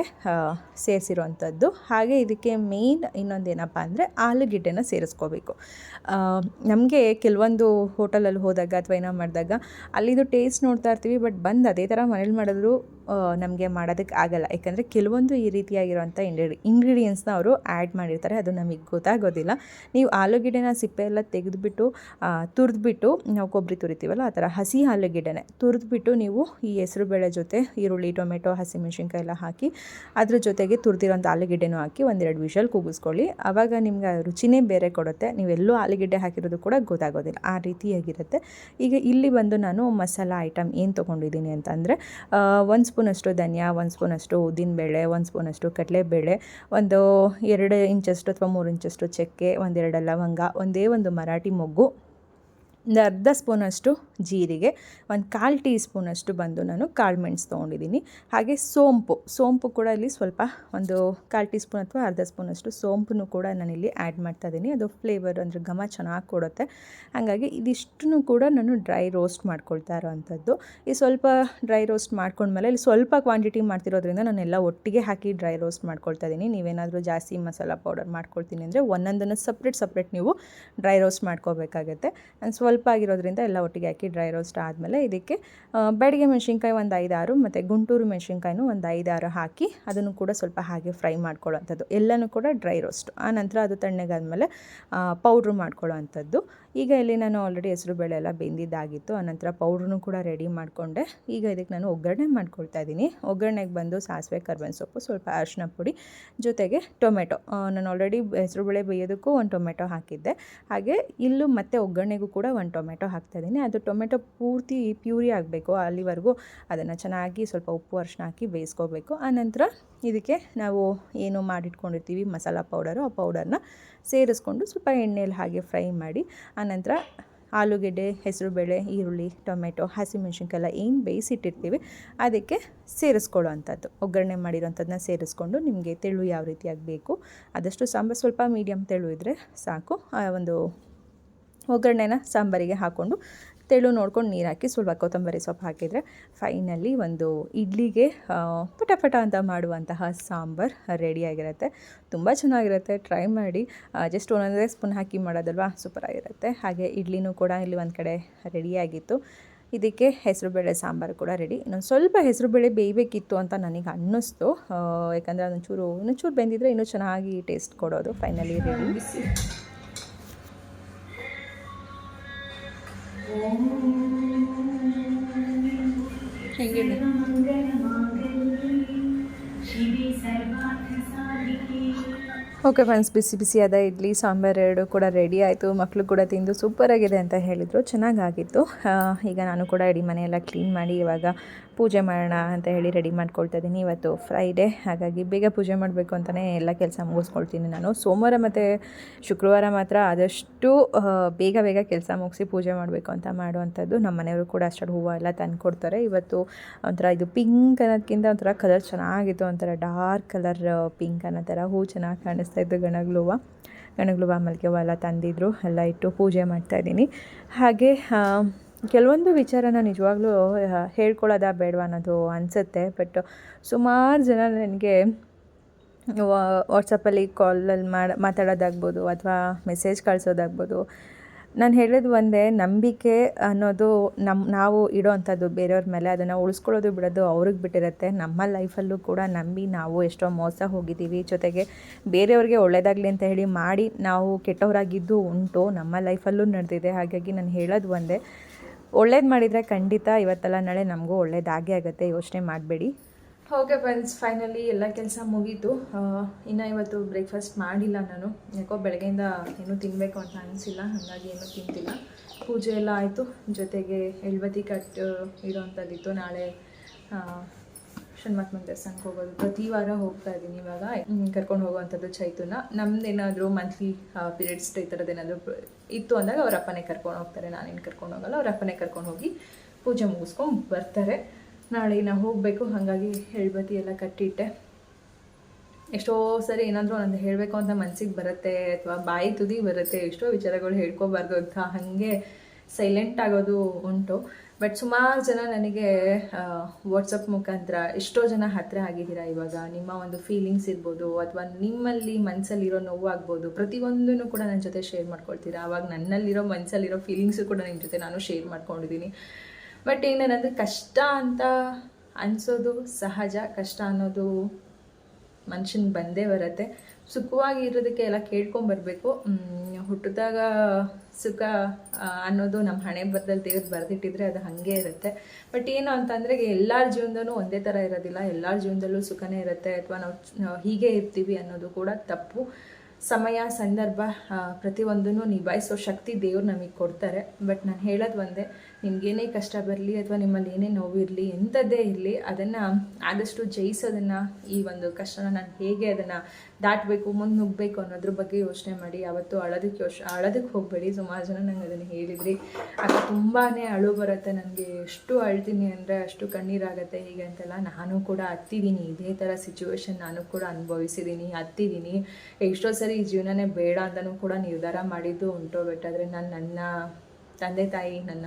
ಸೇರಿಸಿರುವಂಥದ್ದು. ಹಾಗೆ ಇದಕ್ಕೆ ಮೇಯ್ನ್ ಇನ್ನೊಂದೇನಪ್ಪ ಅಂದರೆ ಆಲೂಗೆಡ್ಡೆನ ಸೇರಿಸ್ಕೋಬೇಕು. ನಮಗೆ ಕೆಲವೊಂದು ಹೋಟೆಲಲ್ಲಿ ಹೋದಾಗ ಅಥವಾ ಏನೋ ಮಾಡಿದಾಗ ಅಲ್ಲಿದು ಟೇಸ್ಟ್ ನೋಡ್ತಾ ಇರ್ತೀವಿ ಬಟ್ ಬಂದು ಅದೇ ಥರ ಮನೇಲಿ ಮಾಡಿದ್ರು ನಮಗೆ ಮಾಡೋದಕ್ಕೆ ಆಗಲ್ಲ. ಯಾಕಂದರೆ ಕೆಲವೊಂದು ಈ ರೀತಿಯಾಗಿರುವಂಥ ಇಂಗ್ರೀಡಿ ಇಂಗ್ರೀಡಿಯೆಂಟ್ಸ್ನ ಅವರು ಆ್ಯಡ್ ಮಾಡಿರ್ತಾರೆ, ಅದು ನಮಗೆ ಗೊತ್ತಾಗೋದಿಲ್ಲ. ನೀವು ಆಲೂಗೆಡ್ಡೆನ ಸಿಪ್ಪೆ ಎಲ್ಲ ತೆಗೆದುಬಿಟ್ಟು ತುರಿದ್ಬಿಟ್ಟು ನಾವು ಕೊಬ್ಬರಿ ತುರಿತೀವಲ್ಲ ಆ ಥರ ಹಸಿ ಆಲೂಗೆಡ್ಡೆನೆ ತುರಿದ್ಬಿಟ್ಟು ನೀವು ಈ ಹೆಸರುಬೇಳೆ ಜೊತೆ, ಈರುಳ್ಳಿ, ಟೊಮೆಟೊ ಹಸಿಮೆಣ್ಸಿನ್ಕಾಯಿ ಎಲ್ಲ ಹಾಕಿ, ಅದ್ರ ಜೊತೆಗೆ ತುರಿದಿರೋಂಥ ಆಲೂಗೆಡ್ಡೆನೂ ಹಾಕಿ ಒಂದೆರಡು ವಿಷಲ್ ಕೂಗಿಸ್ಕೊಳ್ಳಿ. ಆವಾಗ ನಿಮ್ಗೆ ರುಚಿನೇ ಬೇರೆ ಕೊಡುತ್ತೆ. ನೀವೆಲ್ಲೂ ಆಲೂಗೆಡ್ಡೆ ಹಾಕಿರೋದು ಕೂಡ ಗೊತ್ತಾಗೋದಿಲ್ಲ. ಆ ರೀತಿಯಾಗಿರುತ್ತೆ. ಈಗ ಇಲ್ಲಿ ಬಂದು ನಾನು ಮಸಾಲ ಐಟಮ್ ಏನು ತೊಗೊಂಡಿದ್ದೀನಿ ಅಂತಂದರೆ ಒಂದು ಸ್ಪೂನಷ್ಟು ಧನಿಯಾ, ಒಂದು ಸ್ಪೂನಷ್ಟು ಉದ್ದಿನಬೇಳೆ, ಒಂದು ಸ್ಪೂನಷ್ಟು ಕಡಲೆಬೇಳೆ, ಒಂದು ಎರಡು ಇಂಚಷ್ಟು ಅಥವಾ ಮೂರು ಇಂಚಷ್ಟು ಚಕ್ಕೆ, ಒಂದೆರಡು ಲವಂಗ, ಒಂದೇ ಒಂದು ಮರಾಠಿ ಮೊಗ್ಗು ಒಂದು ಅರ್ಧ ಸ್ಪೂನಷ್ಟು ಜೀರಿಗೆ, ಒಂದು ಕಾಲು ಟೀ ಸ್ಪೂನಷ್ಟು ಬಂದು ನಾನು ಕಾಳು ಮೆಣಸು ತೊಗೊಂಡಿದ್ದೀನಿ. ಹಾಗೆ ಸೋಂಪು ಸೋಂಪು ಕೂಡ ಇಲ್ಲಿ ಸ್ವಲ್ಪ ಒಂದು ಕಾಲು ಟೀ ಸ್ಪೂನ್ ಅಥವಾ ಅರ್ಧ ಸ್ಪೂನಷ್ಟು ಸೋಂಪನ್ನು ಕೂಡ ನಾನಿಲ್ಲಿ ಆ್ಯಡ್ ಮಾಡ್ತಾ ಇದ್ದೀನಿ. ಅದು ಫ್ಲೇವರ್ ಅಂದರೆ ಘಮ ಚೆನ್ನಾಗಿ ಕೊಡುತ್ತೆ. ಹಾಗಾಗಿ ಇದಿಷ್ಟನ್ನು ಕೂಡ ನಾನು ಡ್ರೈ ರೋಸ್ಟ್ ಮಾಡ್ಕೊಳ್ತಾ ಇರೋವಂಥದ್ದು. ಈ ಸ್ವಲ್ಪ ಡ್ರೈ ರೋಸ್ಟ್ ಮಾಡ್ಕೊಂಡ್ಮೇಲೆ ಇಲ್ಲಿ ಸ್ವಲ್ಪ ಕ್ವಾಂಟಿಟಿ ಮಾಡ್ತಿರೋದ್ರಿಂದ ನಾನೆಲ್ಲ ಒಟ್ಟಿಗೆ ಹಾಕಿ ಡ್ರೈ ರೋಸ್ಟ್ ಮಾಡ್ಕೊಳ್ತಾ ಇದ್ದೀನಿ. ನೀವೇನಾದರೂ ಜಾಸ್ತಿ ಮಸಾಲ ಪೌಡರ್ ಮಾಡ್ಕೊಳ್ತೀನಿ ಅಂದರೆ ಒಂದೊಂದನ್ನು ಸಪ್ರೇಟ್ ಸಪ್ರೇಟ್ ನೀವು ಡ್ರೈ ರೋಸ್ಟ್ ಮಾಡ್ಕೋಬೇಕಾಗತ್ತೆ. ನಾನು ಸ್ವಲ್ಪ ಆಗಿರೋದ್ರಿಂದ ಎಲ್ಲ ಒಟ್ಟಿಗೆ ಹಾಕಿ ಡ್ರೈ ರೋಸ್ಟ್ ಆದಮೇಲೆ ಇದಕ್ಕೆ ಬೆಡಿಗೆ ಮೆಣಸಿನ್ಕಾಯಿ ಒಂದು ಐದಾರು ಮತ್ತು ಗುಂಟೂರು ಮೆಣಸಿನ್ಕಾಯಿನೂ ಒಂದು ಐದಾರು ಹಾಕಿ ಅದನ್ನು ಕೂಡ ಸ್ವಲ್ಪ ಹಾಗೆ ಫ್ರೈ ಮಾಡ್ಕೊಳ್ಳೋವಂಥದ್ದು. ಎಲ್ಲನೂ ಕೂಡ ಡ್ರೈ ರೋಸ್ಟ್ ಆನಂತರ ನಂತರ ಅದು ತಣ್ಣಗಾದ್ಮೇಲೆ ಪೌಡ್ರು ಮಾಡ್ಕೊಳ್ಳೋ ಅಂಥದ್ದು ಈಗ ಇಲ್ಲಿ ನಾನು ಆಲ್ರೆಡಿ ಹೆಸರು ಬೇಳೆ ಎಲ್ಲ ಬೆಂದಿದ್ದಾಗಿತ್ತು, ಆನಂತರ ಪೌಡ್ರನ್ನು ಕೂಡ ರೆಡಿ ಮಾಡಿಕೊಂಡೆ. ಈಗ ಇದಕ್ಕೆ ನಾನು ಒಗ್ಗರಣೆ ಮಾಡ್ಕೊಳ್ತಾ ಇದ್ದೀನಿ. ಒಗ್ಗರಣೆಗೆ ಬಂದು ಸಾಸಿವೆ, ಕರ್ಬೇವಿನ ಸೊಪ್ಪು, ಸ್ವಲ್ಪ ಅರಿಶಿನ ಪುಡಿ, ಜೊತೆಗೆ ಟೊಮೆಟೊ. ನಾನು ಆಲ್ರೆಡಿ ಹೆಸರು ಬೇಳೆ ಬೇಯೋದಕ್ಕೂ ಒಂದು ಟೊಮೆಟೊ ಹಾಕಿದ್ದೆ. ಹಾಗೆ ಇಲ್ಲೂ ಮತ್ತೆ ಒಗ್ಗರಣೆಗೂ ಕೂಡ ಒಂದು ಟೊಮೆಟೊ ಹಾಕ್ತಾಯಿದ್ದೀನಿ ಅದು ಟೊಮೆಟೊ ಪೂರ್ತಿ ಪ್ಯೂರಿ ಆಗಬೇಕು. ಅಲ್ಲಿವರೆಗೂ ಅದನ್ನು ಚೆನ್ನಾಗಿ ಸ್ವಲ್ಪ ಉಪ್ಪು, ಅರಿಶಿನ ಹಾಕಿ ಬೇಯಿಸ್ಕೋಬೇಕು. ಆನಂತರ ಇದಕ್ಕೆ ನಾವು ಏನು ಮಾಡಿಟ್ಕೊಂಡಿರ್ತೀವಿ, ಮಸಾಲ ಪೌಡರು ಆ ಪೌಡರ್ನ ಸೇರಿಸ್ಕೊಂಡು ಸ್ವಲ್ಪ ಎಣ್ಣೆಯಲ್ಲಿ ಹಾಗೆ ಫ್ರೈ ಮಾಡಿ, ಆನಂತರ ಆಲೂಗೆಡ್ಡೆ, ಹೆಸರುಬೇಳೆ, ಈರುಳ್ಳಿ, ಟೊಮೆಟೊ ಹಸಿಮೆಣ್ಸಿನ್ಕಾಯಿ ಏನು ಬೇಯಿಸಿಟ್ಟಿರ್ತೀವಿ, ಅದಕ್ಕೆ ಸೇರಿಸ್ಕೊಳ್ಳೋ ಅಂಥದ್ದು ಒಗ್ಗರಣೆ ಮಾಡಿರೋಂಥದ್ದನ್ನ ಸೇರಿಸ್ಕೊಂಡು ನಿಮಗೆ ತೆಳು ಯಾವ ರೀತಿಯಾಗಿ ಬೇಕು ಆದಷ್ಟು ಸಾಂಬಾರು ಸ್ವಲ್ಪ ಮೀಡಿಯಮ್ ತೆಳು ಇದ್ದರೆ ಸಾಕು. ಆ ಒಂದು ಒಗ್ಗರಣೆನ ಸಾಂಬಾರಿಗೆ ಹಾಕ್ಕೊಂಡು ತೆಳು ನೋಡ್ಕೊಂಡು ನೀರು ಹಾಕಿ ಸ್ವಲ್ಪ ಕೊತ್ತಂಬರಿ ಸೊಪ್ಪು ಹಾಕಿದರೆ ಫೈನಲಿ ಒಂದು ಇಡ್ಲಿಗೆ ಪಟಪಟ ಪಟ ಪಟ ಅಂತ ಮಾಡುವಂತಹ ಸಾಂಬಾರು ರೆಡಿಯಾಗಿರುತ್ತೆ ತುಂಬ ಚೆನ್ನಾಗಿರುತ್ತೆ. ಟ್ರೈ ಮಾಡಿ. ಜಸ್ಟ್ ಒಂದೊಂದೇ ಸ್ಪೂನ್ ಹಾಕಿ ಮಾಡೋದಲ್ವಾ? ಸೂಪರಾಗಿರುತ್ತೆ ಹಾಗೆ ಇಡ್ಲಿನೂ ಕೂಡ ಇಲ್ಲಿ ಒಂದು ಕಡೆ ರೆಡಿಯಾಗಿತ್ತು ಇದಕ್ಕೆ ಹೆಸರುಬೇಳೆ ಸಾಂಬಾರು ಕೂಡ ರೆಡಿ ಇನ್ನೊಂದು ಸ್ವಲ್ಪ ಹೆಸರುಬೇಳೆ ಬೇಯಬೇಕಿತ್ತು ಅಂತ ನನಗೆ ಅನ್ನಿಸ್ತು. ಯಾಕಂದರೆ ಅದೊಂಚೂರು, ಇನ್ನೊಂಚೂರು ಬೆಂದಿದ್ರೆ ಇನ್ನೂ ಚೆನ್ನಾಗಿ ಟೇಸ್ಟ್ ಕೊಡೋದು ಫೈನಲಿ ರೆಡಿ ಹೆಂಗಿದೆ ಓಕೆ ಫ್ರೆಂಡ್ಸ್ ಬಿಸಿ ಬಿಸಿಯಾದ ಇಡ್ಲಿ, ಸಾಂಬಾರು ಎರಡು ಕೂಡ ರೆಡಿ ಆಯಿತು. ಮಕ್ಕಳು ಕೂಡ ತಿಂದು ಸೂಪರಾಗಿದೆ ಅಂತ ಹೇಳಿದರು. ಚೆನ್ನಾಗಾಗಿತ್ತು. ಈಗ ನಾನು ಕೂಡ ಇಡೀ ಮನೆಯೆಲ್ಲ ಕ್ಲೀನ್ ಮಾಡಿ ಇವಾಗ ಪೂಜೆ ಮಾಡೋಣ ಅಂತ ಹೇಳಿ ರೆಡಿ ಮಾಡ್ಕೊಳ್ತಾ ಇದ್ದೀನಿ. ಇವತ್ತು ಫ್ರೈಡೇ ಹಾಗಾಗಿ ಬೇಗ ಪೂಜೆ ಮಾಡಬೇಕು ಅಂತಲೇ ಎಲ್ಲ ಕೆಲಸ ಮುಗಿಸ್ಕೊಳ್ತೀನಿ ನಾನು. ಸೋಮವಾರ ಮತ್ತು ಶುಕ್ರವಾರ ಮಾತ್ರ ಆದಷ್ಟು ಬೇಗ ಬೇಗ ಕೆಲಸ ಮುಗಿಸಿ ಪೂಜೆ ಮಾಡಬೇಕು ಅಂತ ಮಾಡುವಂಥದ್ದು ನಮ್ಮ ಮನೆಯವರು ಕೂಡ ಅಷ್ಟೊಂದು ಹೂವು ಎಲ್ಲ ತಂದು ಕೊಡ್ತಾರೆ. ಇವತ್ತು ಒಂಥರ ಇದು ಪಿಂಕ್ ಅನ್ನೋದಕ್ಕಿಂತ ಒಂಥರ ಕಲರ್ ಚೆನ್ನಾಗಿತ್ತು. ಒಂಥರ ಡಾರ್ಕ್ ಕಲರ್ ಪಿಂಕ್ ಅನ್ನೋ ಥರ ಹೂ ಚೆನ್ನಾಗಿ ಕಾಣಿಸ್ತಾ ಗಣಗ್ಲು ಗಣಗ್ಲುವ. ಗಣಗ್ಲು ಹೂವು ಮಲ್ಲಿಗೆ ಹೂವು ಎಲ್ಲ ತಂದಿದ್ರು, ಎಲ್ಲ ಇಟ್ಟು ಪೂಜೆ ಮಾಡ್ತಾಯಿದ್ದೀನಿ ಹಾಗೆ ಕೆಲವೊಂದು ವಿಚಾರನ ನಿಜವಾಗ್ಲೂ ಹೇಳ್ಕೊಳ್ಳೋದಾ ಬೇಡವಾ ಅನ್ನೋದು ಅನಿಸುತ್ತೆ. ಬಟ್ ಸುಮಾರು ಜನ ನನಗೆ ವಾಟ್ಸಪ್ಪಲ್ಲಿ ಕಾಲಲ್ಲಿ ಮಾಡಿ, ಮಾತಾಡೋದಾಗ್ಬೋದು ಅಥವಾ ಮೆಸೇಜ್ ಕಳಿಸೋದಾಗ್ಬೋದು. ನಾನು ಹೇಳೋದು ಒಂದೇ, ನಂಬಿಕೆ ಅನ್ನೋದು ನಮ್ಮ ನಾವು ಇಡೋ ಅಂಥದ್ದು ಬೇರೆಯವ್ರ ಮೇಲೆ, ಅದನ್ನು ಉಳಿಸ್ಕೊಳ್ಳೋದು ಬಿಡೋದು ಅವ್ರಿಗೆ ಬಿಟ್ಟಿರುತ್ತೆ. ನಮ್ಮ ಲೈಫಲ್ಲೂ ಕೂಡ ನಂಬಿ ನಾವು ಎಷ್ಟೋ ಮೋಸ ಹೋಗಿದ್ದೀವಿ. ಜೊತೆಗೆ ಬೇರೆಯವ್ರಿಗೆ ಒಳ್ಳೇದಾಗಲಿ ಅಂತ ಹೇಳಿ ಮಾಡಿ ನಾವು ಕೆಟ್ಟವರಾಗಿದ್ದು ಉಂಟು. ನಮ್ಮ ಲೈಫಲ್ಲೂ ನಡೆದಿದೆ. ಹಾಗಾಗಿ ನಾನು ಹೇಳೋದು ಒಂದೇ, ಒಳ್ಳೇದು ಮಾಡಿದರೆ ಖಂಡಿತ ಇವತ್ತೆಲ್ಲ ನಾಳೆ ನಮಗೂ ಒಳ್ಳೇದಾಗೇ ಆಗುತ್ತೆ. ಯೋಚನೆ ಮಾಡಬೇಡಿ. ಓಕೆ ಫ್ರೆಂಡ್ಸ್ ಫೈನಲಿ ಎಲ್ಲ ಕೆಲಸ ಮುಗೀತು. ಇನ್ನು ಇವತ್ತು ಬ್ರೇಕ್ಫಾಸ್ಟ್ ಮಾಡಿಲ್ಲ ನಾನು. ಯಾಕೋ ಬೆಳಗ್ಗೆಯಿಂದ ಏನೂ ತಿನ್ನಬೇಕು ಅಂತ ಅನಿಸಿಲ್ಲ. ಹಾಗಾಗಿ ಏನೂ ತಿಂತಿಲ್ಲ. ಪೂಜೆ ಎಲ್ಲ ಆಯಿತು. ಜೊತೆಗೆ ಎಳ್ಬತ್ತಿ ಕಟ್ ಇರೋವಂಥದ್ದಿತ್ತು ನಾಳೆ ಷಣ್ಮತ್ ದೇವಸ್ಥಾನಕ್ಕೆ ಹೋಗೋದು. ಪ್ರತಿ ವಾರ ಹೋಗ್ತಾ ಇದ್ದೀನಿ ಇವಾಗ. ಕರ್ಕೊಂಡು ಹೋಗುವಂಥದ್ದು ನಮ್ದು ನಮ್ದೇನಾದರೂ ಮಂತ್ಲಿ ಪೀರಿಯಡ್ಸ್ ಈ ಥರದ್ದು ಏನಾದರೂ ಇತ್ತು ಅಂದಾಗ ಅವ್ರ ಅಪ್ಪನೇ ಕರ್ಕೊಂಡು ಹೋಗ್ತಾರೆ. ನಾನೇನು ಕರ್ಕೊಂಡು ಹೋಗಲ್ಲ. ಅವ್ರ ಅಪ್ಪನೇ ಕರ್ಕೊಂಡು ಹೋಗಿ ಪೂಜೆ ಮುಗಿಸ್ಕೊಂಡು ಬರ್ತಾರೆ. ನಾಳೆ ನಾವು ಹೋಗಬೇಕು, ಹಾಗಾಗಿ ಎಳ್ಬತ್ತಿ ಎಲ್ಲ ಕಟ್ಟಿಟ್ಟೆ. ಎಷ್ಟೋ ಸರಿ ಏನಾದರೂ ಒಂದು ಹೇಳಬೇಕು ಅಂತ ಮನಸ್ಸಿಗೆ ಬರುತ್ತೆ ಅಥವಾ ಬಾಯಿ ತುದಿ ಬರುತ್ತೆ, ಎಷ್ಟೋ ವಿಚಾರಗಳು ಹೇಳ್ಕೊಬಾರ್ದು ಅಂತ ಹಾಗೆ ಸೈಲೆಂಟ್ ಆಗೋದು ಉಂಟು. ಬಟ್ ಸುಮಾರು ಜನ ನನಗೆ ವಾಟ್ಸಪ್ ಮುಖಾಂತರ ಎಷ್ಟೋ ಜನ ಹತ್ತಿರ ಆಗಿದ್ದೀರಾ ಇವಾಗ. ನಿಮ್ಮ ಒಂದು ಫೀಲಿಂಗ್ಸ್ ಇರ್ಬೋದು, ಅಥವಾ ನಿಮ್ಮಲ್ಲಿ ಮನಸ್ಸಲ್ಲಿರೋ ನೋವು ಆಗ್ಬೋದು. ಪ್ರತಿಯೊಂದನ್ನು ಕೂಡ ನನ್ನ ಜೊತೆ ಶೇರ್ ಮಾಡ್ಕೊಳ್ತೀರಾ? ಅವಾಗ ನನ್ನಲ್ಲಿರೋ ಮನಸ್ಸಲ್ಲಿರೋ ಫೀಲಿಂಗ್ಸು ಕೂಡ ನಿಮ್ಮ ಜೊತೆ ನಾನು ಶೇರ್ ಮಾಡ್ಕೊಂಡಿದ್ದೀನಿ. ಬಟ್ ಏನಂದ್ರೆ ಕಷ್ಟ ಅಂತ ಅನಿಸೋದು ಸಹಜ, ಕಷ್ಟ ಅನ್ನೋದು ಮನುಷ್ಯನಿಗೆ ಬಂದೇ ಬರುತ್ತೆ. ಸುಖವಾಗಿ ಇರೋದಕ್ಕೆ ಎಲ್ಲ ಕೇಳ್ಕೊಂಬರ್ಬೇಕು ಹುಟ್ಟಿದಾಗ ಸುಖ ಅನ್ನೋದು ನಮ್ಮ ಹಣೆ ಬರದಲ್ಲಿ ದೇವ್ರು ಬರೆದಿಟ್ಟಿದ್ರೆ ಅದು ಹಾಗೆ ಇರುತ್ತೆ. ಬಟ್ ಏನು ಅಂತಂದರೆ ಎಲ್ಲರ ಜೀವನದಲ್ಲೂ ಒಂದೇ ಥರ ಇರೋದಿಲ್ಲ. ಎಲ್ಲರ ಜೀವನದಲ್ಲೂ ಸುಖನೇ ಇರುತ್ತೆ. ಅಥವಾ ನಾವು ಹೀಗೆ ಇರ್ತೀವಿ ಅನ್ನೋದು ಕೂಡ ತಪ್ಪು. ಸಮಯ, ಸಂದರ್ಭ ಪ್ರತಿಯೊಂದನ್ನು ನಿಭಾಯಿಸೋ ಶಕ್ತಿ ದೇವ್ರು ನಮಗೆ ಕೊಡ್ತಾರೆ. ಬಟ್ ನಾನು ಹೇಳೋದು ಒಂದೇ ನಿಮ್ಗೇನೇ ಕಷ್ಟ ಬರಲಿ ಅಥವಾ ನಿಮ್ಮಲ್ಲಿ ಏನೇ ನೋವಿರಲಿ ಎಂಥದ್ದೇ ಇರಲಿ, ಅದನ್ನು ಆದಷ್ಟು ಜಯಿಸೋದನ್ನು ಈ ಒಂದು ಕಷ್ಟನ ನಾನು ಹೇಗೆ ಅದನ್ನು ದಾಟಬೇಕು, ಮುಂದೆ ನುಗ್ಗಬೇಕು ಅನ್ನೋದ್ರ ಬಗ್ಗೆ ಯೋಚನೆ ಮಾಡಿ, ಯಾವತ್ತೂ ಅಳೋದಕ್ಕೆ ಯೋಚ, ಅಳೋದಕ್ಕೆ ಹೋಗಬೇಡಿ. ಸುಮಾರು ಜನ ನಂಗೆ ಅದನ್ನು ಹೇಳಿದ್ರಿ. ಅದು ತುಂಬಾ ಅಳು ಬರುತ್ತೆ ನನಗೆ ಎಷ್ಟು ಅಳ್ತೀನಿ ಅಂದರೆ ಅಷ್ಟು ಕಣ್ಣೀರಾಗುತ್ತೆ ಹೀಗೆ ಅಂತೆಲ್ಲ ನಾನು ಕೂಡ ಹತ್ತಿದ್ದೀನಿ ಇದೇ ಥರ ಸಿಚುವೇಶನ್ ನಾನು ಕೂಡ ಅನುಭವಿಸಿದ್ದೀನಿ ಹತ್ತಿದ್ದೀನಿ ಎಷ್ಟೋ ಸರಿ ಈ ಜೀವನನೇ ಬೇಡ ಅಂತಲೂ ಕೂಡ ನಿರ್ಧಾರ ಮಾಡಿದ್ದು ಉಂಟು. ಬಟ್ ಆದರೆ ನಾನು ನನ್ನ ತಂದೆ ತಾಯಿ, ನನ್ನ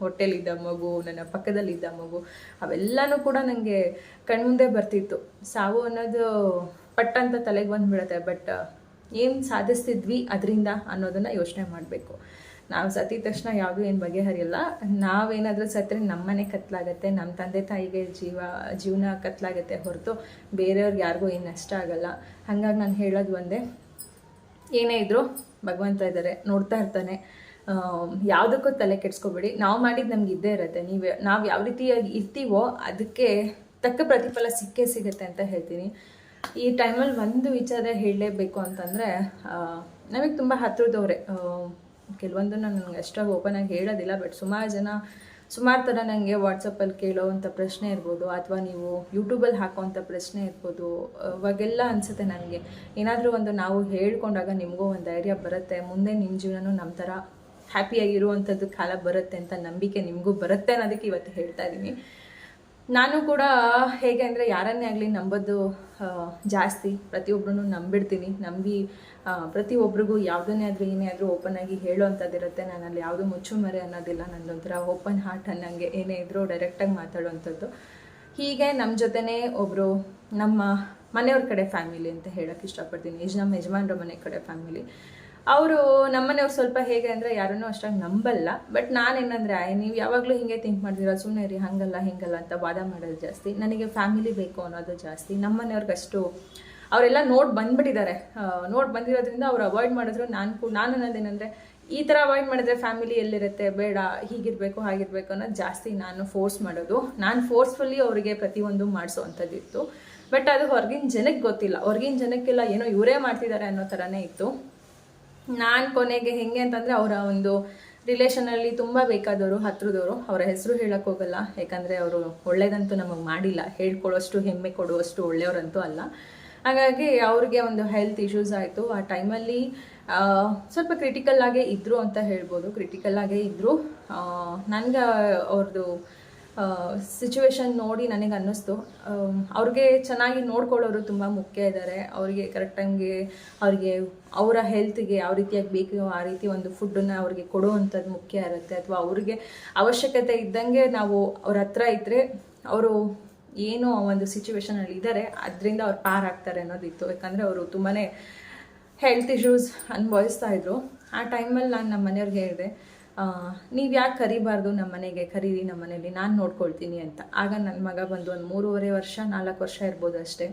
ಹೊಟ್ಟೆಲಿದ್ದ ಮಗು, ನನ್ನ ಪಕ್ಕದಲ್ಲಿದ್ದ ಮಗು, ಅವೆಲ್ಲನೂ ಕೂಡ ನನಗೆ ಕಣ್ಮುಂದೆ ಬರ್ತಿತ್ತು. ಸಾವು ಅನ್ನೋದು ಪಟ್ಟಂತ ತಲೆಗೆ ಬಂದುಬಿಡುತ್ತೆ ಬಟ್ ಏನು ಸಾಧಿಸ್ತಿದ್ವಿ ಅದರಿಂದ ಅನ್ನೋದನ್ನು ಯೋಚನೆ ಮಾಡಬೇಕು. ನಾವು ಸತ್ತಿದ ತಕ್ಷಣ ಯಾವುದೂ ಏನು ಬಗೆಹರಿಯಲ್ಲ. ನಾವೇನಾದರೂ ಸತ್ತರೆ ನಮ್ಮನೆ ಕತ್ಲಾಗತ್ತೆ ನಮ್ಮ ತಂದೆ ತಾಯಿಗೆ ಜೀವ, ಜೀವನ ಕತ್ಲಾಗತ್ತೆ ಹೊರತು ಬೇರೆಯವ್ರಿಗೆ ಯಾರಿಗೂ ಏನು ನಷ್ಟ ಆಗಲ್ಲ. ಹಾಗಾಗಿ ನಾನು ಹೇಳೋದು ಒಂದೇ, ಏನೇ ಇದ್ದರೂ ಭಗವಂತ ಇದ್ದಾರೆ ನೋಡ್ತಾ ಇರ್ತಾನೆ. ಯಾವುದಕ್ಕೂ ತಲೆ ಕೆಡಿಸ್ಕೋಬೇಡಿ. ನಾವು ಮಾಡಿದ್ದು ನಮ್ಗೆ ಇದ್ದೇ ಇರುತ್ತೆ. ನೀವು ನಾವು ಯಾವ ರೀತಿಯಾಗಿ ಇರ್ತೀವೋ ಅದಕ್ಕೆ ತಕ್ಕ ಪ್ರತಿಫಲ ಸಿಕ್ಕೇ ಸಿಗುತ್ತೆ ಅಂತ ಹೇಳ್ತೀನಿ. ಈ ಟೈಮಲ್ಲಿ ಒಂದು ವಿಚಾರ ಹೇಳಲೇಬೇಕು ಅಂತಂದರೆ ನಮಗೆ ತುಂಬ ಹತ್ತಿರದವ್ರೆ ಕೆಲವೊಂದನ್ನು ನನಗೆ ಅಷ್ಟಾಗಿ ಓಪನ್ ಆಗಿ ಹೇಳೋದಿಲ್ಲ ಬಟ್ ಸುಮಾರು ಜನ, ಸುಮಾರು ಥರ ನನಗೆ ವಾಟ್ಸಪ್ಪಲ್ಲಿ ಕೇಳೋವಂಥ ಪ್ರಶ್ನೆ ಇರ್ಬೋದು, ಅಥವಾ ನೀವು ಯೂಟ್ಯೂಬಲ್ಲಿ ಹಾಕೋವಂಥ ಪ್ರಶ್ನೆ ಇರ್ಬೋದು ಅವಾಗೆಲ್ಲ ಅನಿಸುತ್ತೆ ನನಗೆ. ಏನಾದರೂ ಒಂದು ನಾವು ಹೇಳ್ಕೊಂಡಾಗ ನಿಮಗೂ ಒಂದು ಧೈರ್ಯ ಬರುತ್ತೆ. ಮುಂದೆ ನಿಮ್ಮ ಜೀವನನೂ ನಮ್ಮ ಥರ ಹ್ಯಾಪಿಯಾಗಿರುವಂಥದ್ದು ಕಾಲ ಬರುತ್ತೆ ಅಂತ ನಂಬಿಕೆ ನಿಮಗೂ ಬರುತ್ತೆ ಅನ್ನೋದಕ್ಕೆ ಇವತ್ತು ಹೇಳ್ತಾ ಇದ್ದೀನಿ ನಾನು ಕೂಡ ಹೇಗೆ ಅಂದರೆ ಯಾರನ್ನೇ ಆಗಲಿ ನಂಬೋದು ಜಾಸ್ತಿ ಪ್ರತಿಯೊಬ್ಬರನ್ನು ನಂಬಿಡ್ತೀನಿ. ನಂಬಿ ಪ್ರತಿಯೊಬ್ಬರಿಗೂ ಯಾವುದನ್ನೇ ಆದರೂ ಏನೇ ಆದರೂ ಓಪನ್ ಆಗಿ ಹೇಳೋವಂಥದ್ದಿರುತ್ತೆ ನಾನಲ್ಲಿ ಯಾವುದೂ ಮುಚ್ಚು ಮರೆ ಅನ್ನೋದಿಲ್ಲ ನನ್ನದೊಂಥರ ಓಪನ್ ಹಾರ್ಟ್ ಅನ್ನಂಗೆ ಏನೇ ಇದ್ದರೂ ಡೈರೆಕ್ಟಾಗಿ ಮಾತಾಡುವಂಥದ್ದು. ಹೀಗೆ ನಮ್ಮ ಜೊತೆನೇ ಒಬ್ಬರು ನಮ್ಮ ಮನೆಯವ್ರ ಕಡೆ ಫ್ಯಾಮಿಲಿ ಅಂತ ಹೇಳೋಕ್ಕೆ ಇಷ್ಟಪಡ್ತೀನಿ. ಯಜ್, ನಮ್ಮ ಯಜಮಾನ್ರ ಮನೆ ಕಡೆ ಫ್ಯಾಮಿಲಿ ಅವರು ನಮ್ಮನೆಯವ್ರು ಸ್ವಲ್ಪ ಹೇಗೆ ಅಂದರೆ ಯಾರನ್ನೂ ಅಷ್ಟಾಗಿ ನಂಬಲ್ಲ. ಬಟ್ ನಾನೇನಂದರೆ ನೀವು ಯಾವಾಗಲೂ ಹಿಂಗೆ ಥಿಂಕ್ ಮಾಡ್ತೀರಾ? ಸುಮ್ಮನೆ ರೀ ಹಂಗಲ್ಲ, ಹಿಂಗಲ್ಲ ಅಂತ ವಾದ ಮಾಡೋದು ಜಾಸ್ತಿ. ನನಗೆ ಫ್ಯಾಮಿಲಿ ಬೇಕು ಅನ್ನೋದು ಜಾಸ್ತಿ. ನಮ್ಮನೆಯವ್ರಿಗೆ ಅಷ್ಟು ಅವರೆಲ್ಲ ನೋಡಿ ಬಂದ್ಬಿಟ್ಟಿದ್ದಾರೆ. ನೋಡಿ ಬಂದಿರೋದ್ರಿಂದ ಅವ್ರು ಅವಾಯ್ಡ್ ಮಾಡಿದ್ರು. ನಾನು ಕೂಡ ನಾನು ಅನ್ನೋದೇನೆಂದರೆ, ಈ ಥರ ಅವಾಯ್ಡ್ ಮಾಡಿದ್ರೆ ಫ್ಯಾಮಿಲಿ ಎಲ್ಲಿರುತ್ತೆ? ಬೇಡ, ಹೀಗಿರಬೇಕು, ಹಾಗಿರಬೇಕು ಅನ್ನೋದು ಜಾಸ್ತಿ ನಾನು ಫೋರ್ಸ್ ಮಾಡೋದು. ನಾನು ಫೋರ್ಸ್ಫುಲ್ಲಿ ಅವರಿಗೆ ಪ್ರತಿಯೊಂದು ಮಾಡಿಸೋ ಅಂಥದ್ದಿತ್ತು ಬಟ್ ಅದು ಹೊರಗಿನ ಜನಕ್ಕೆ ಗೊತ್ತಿಲ್ಲ. ಹೊರಗಿನ ಜನಕ್ಕೆಲ್ಲ ಏನೋ ಇವರೇ ಮಾಡ್ತಿದ್ದಾರೆ ಅನ್ನೋ ಥರನೇ ಇತ್ತು. ನಾನು ಕೊನೆಗೆ ಹೆಂಗೆ ಅಂತಂದರೆ ಅವರ ಒಂದು ರಿಲೇಷನಲ್ಲಿ ತುಂಬ ಬೇಕಾದವರು, ಹತ್ರದವರು, ಅವರ ಹೆಸರು ಹೋಗಲ್ಲ. ಯಾಕಂದರೆ ಅವರು ಒಳ್ಳೇದಂತೂ ನಮಗೆ ಮಾಡಿಲ್ಲ. ಹೇಳ್ಕೊಳ್ಳೋಷ್ಟು ಹೆಮ್ಮೆ ಕೊಡುವಷ್ಟು ಒಳ್ಳೆಯವರಂತೂ ಅಲ್ಲ. ಹಾಗಾಗಿ ಅವ್ರಿಗೆ ಒಂದು ಹೆಲ್ತ್ ಇಶ್ಯೂಸ್ ಆಯಿತು. ಆ ಟೈಮಲ್ಲಿ ಸ್ವಲ್ಪ ಕ್ರಿಟಿಕಲ್ ಆಗೇ ಇದ್ದರು ಅಂತ ಹೇಳ್ಬೋದು. ಕ್ರಿಟಿಕಲ್ ಆಗೇ ಇದ್ದರು ನನಗೆ ಅವ್ರದ್ದು ಸಿಚುವೇಶನ್ ನೋಡಿ ನನಗೆ ಅನ್ನಿಸ್ತು. ಅವ್ರಿಗೆ ಚೆನ್ನಾಗಿ ನೋಡ್ಕೊಳ್ಳೋರು ತುಂಬ ಮುಖ್ಯ ಇದ್ದಾರೆ ಅವರಿಗೆ ಕರೆಕ್ಟ್ ಟೈಮ್ಗೆ ಅವ್ರಿಗೆ ಅವರ ಹೆಲ್ತ್ಗೆ ಯಾವ ರೀತಿಯಾಗಿ ಬೇಕು ಆ ರೀತಿ ಒಂದು ಫುಡ್ಡನ್ನು ಅವ್ರಿಗೆ ಕೊಡುವಂಥದ್ದು ಮುಖ್ಯ ಇರುತ್ತೆ. ಅಥವಾ ಅವ್ರಿಗೆ ಅವಶ್ಯಕತೆ ಇದ್ದಂಗೆ ನಾವು ಅವ್ರ ಹತ್ರ ಇದ್ದರೆ ಅವರು ಏನೋ ಒಂದು ಸಿಚುವೇಶನಲ್ಲಿ ಇದ್ದಾರೆ ಅದರಿಂದ ಅವ್ರು ಪಾರಾಗ್ತಾರೆ ಅನ್ನೋದಿತ್ತು. ಯಾಕಂದರೆ ಅವರು ತುಂಬಾ ಹೆಲ್ತ್ ಇಶ್ಯೂಸ್ ಅನುಭವಿಸ್ತಾ ಇದ್ರು. ಆ ಟೈಮಲ್ಲಿ ನಾನು ನಮ್ಮ ಮನೆಯವ್ರಿಗೆ ಹೇಳಿದೆ ನೀವು ಯಾಕೆ ಕರಿಬಾರ್ದು ನಮ್ಮ ಮನೆಗೆ? ಕರೀರಿ ನಮ್ಮ ಮನೇಲಿ ನಾನು ನೋಡ್ಕೊಳ್ತೀನಿ ಅಂತ. ಆಗ ನನ್ನ ಮಗ ಬಂದು ಒಂದು ಮೂರುವರೆ ವರ್ಷ, ನಾಲ್ಕು ವರ್ಷ ಇರ್ಬೋದು ಅಷ್ಟೇ.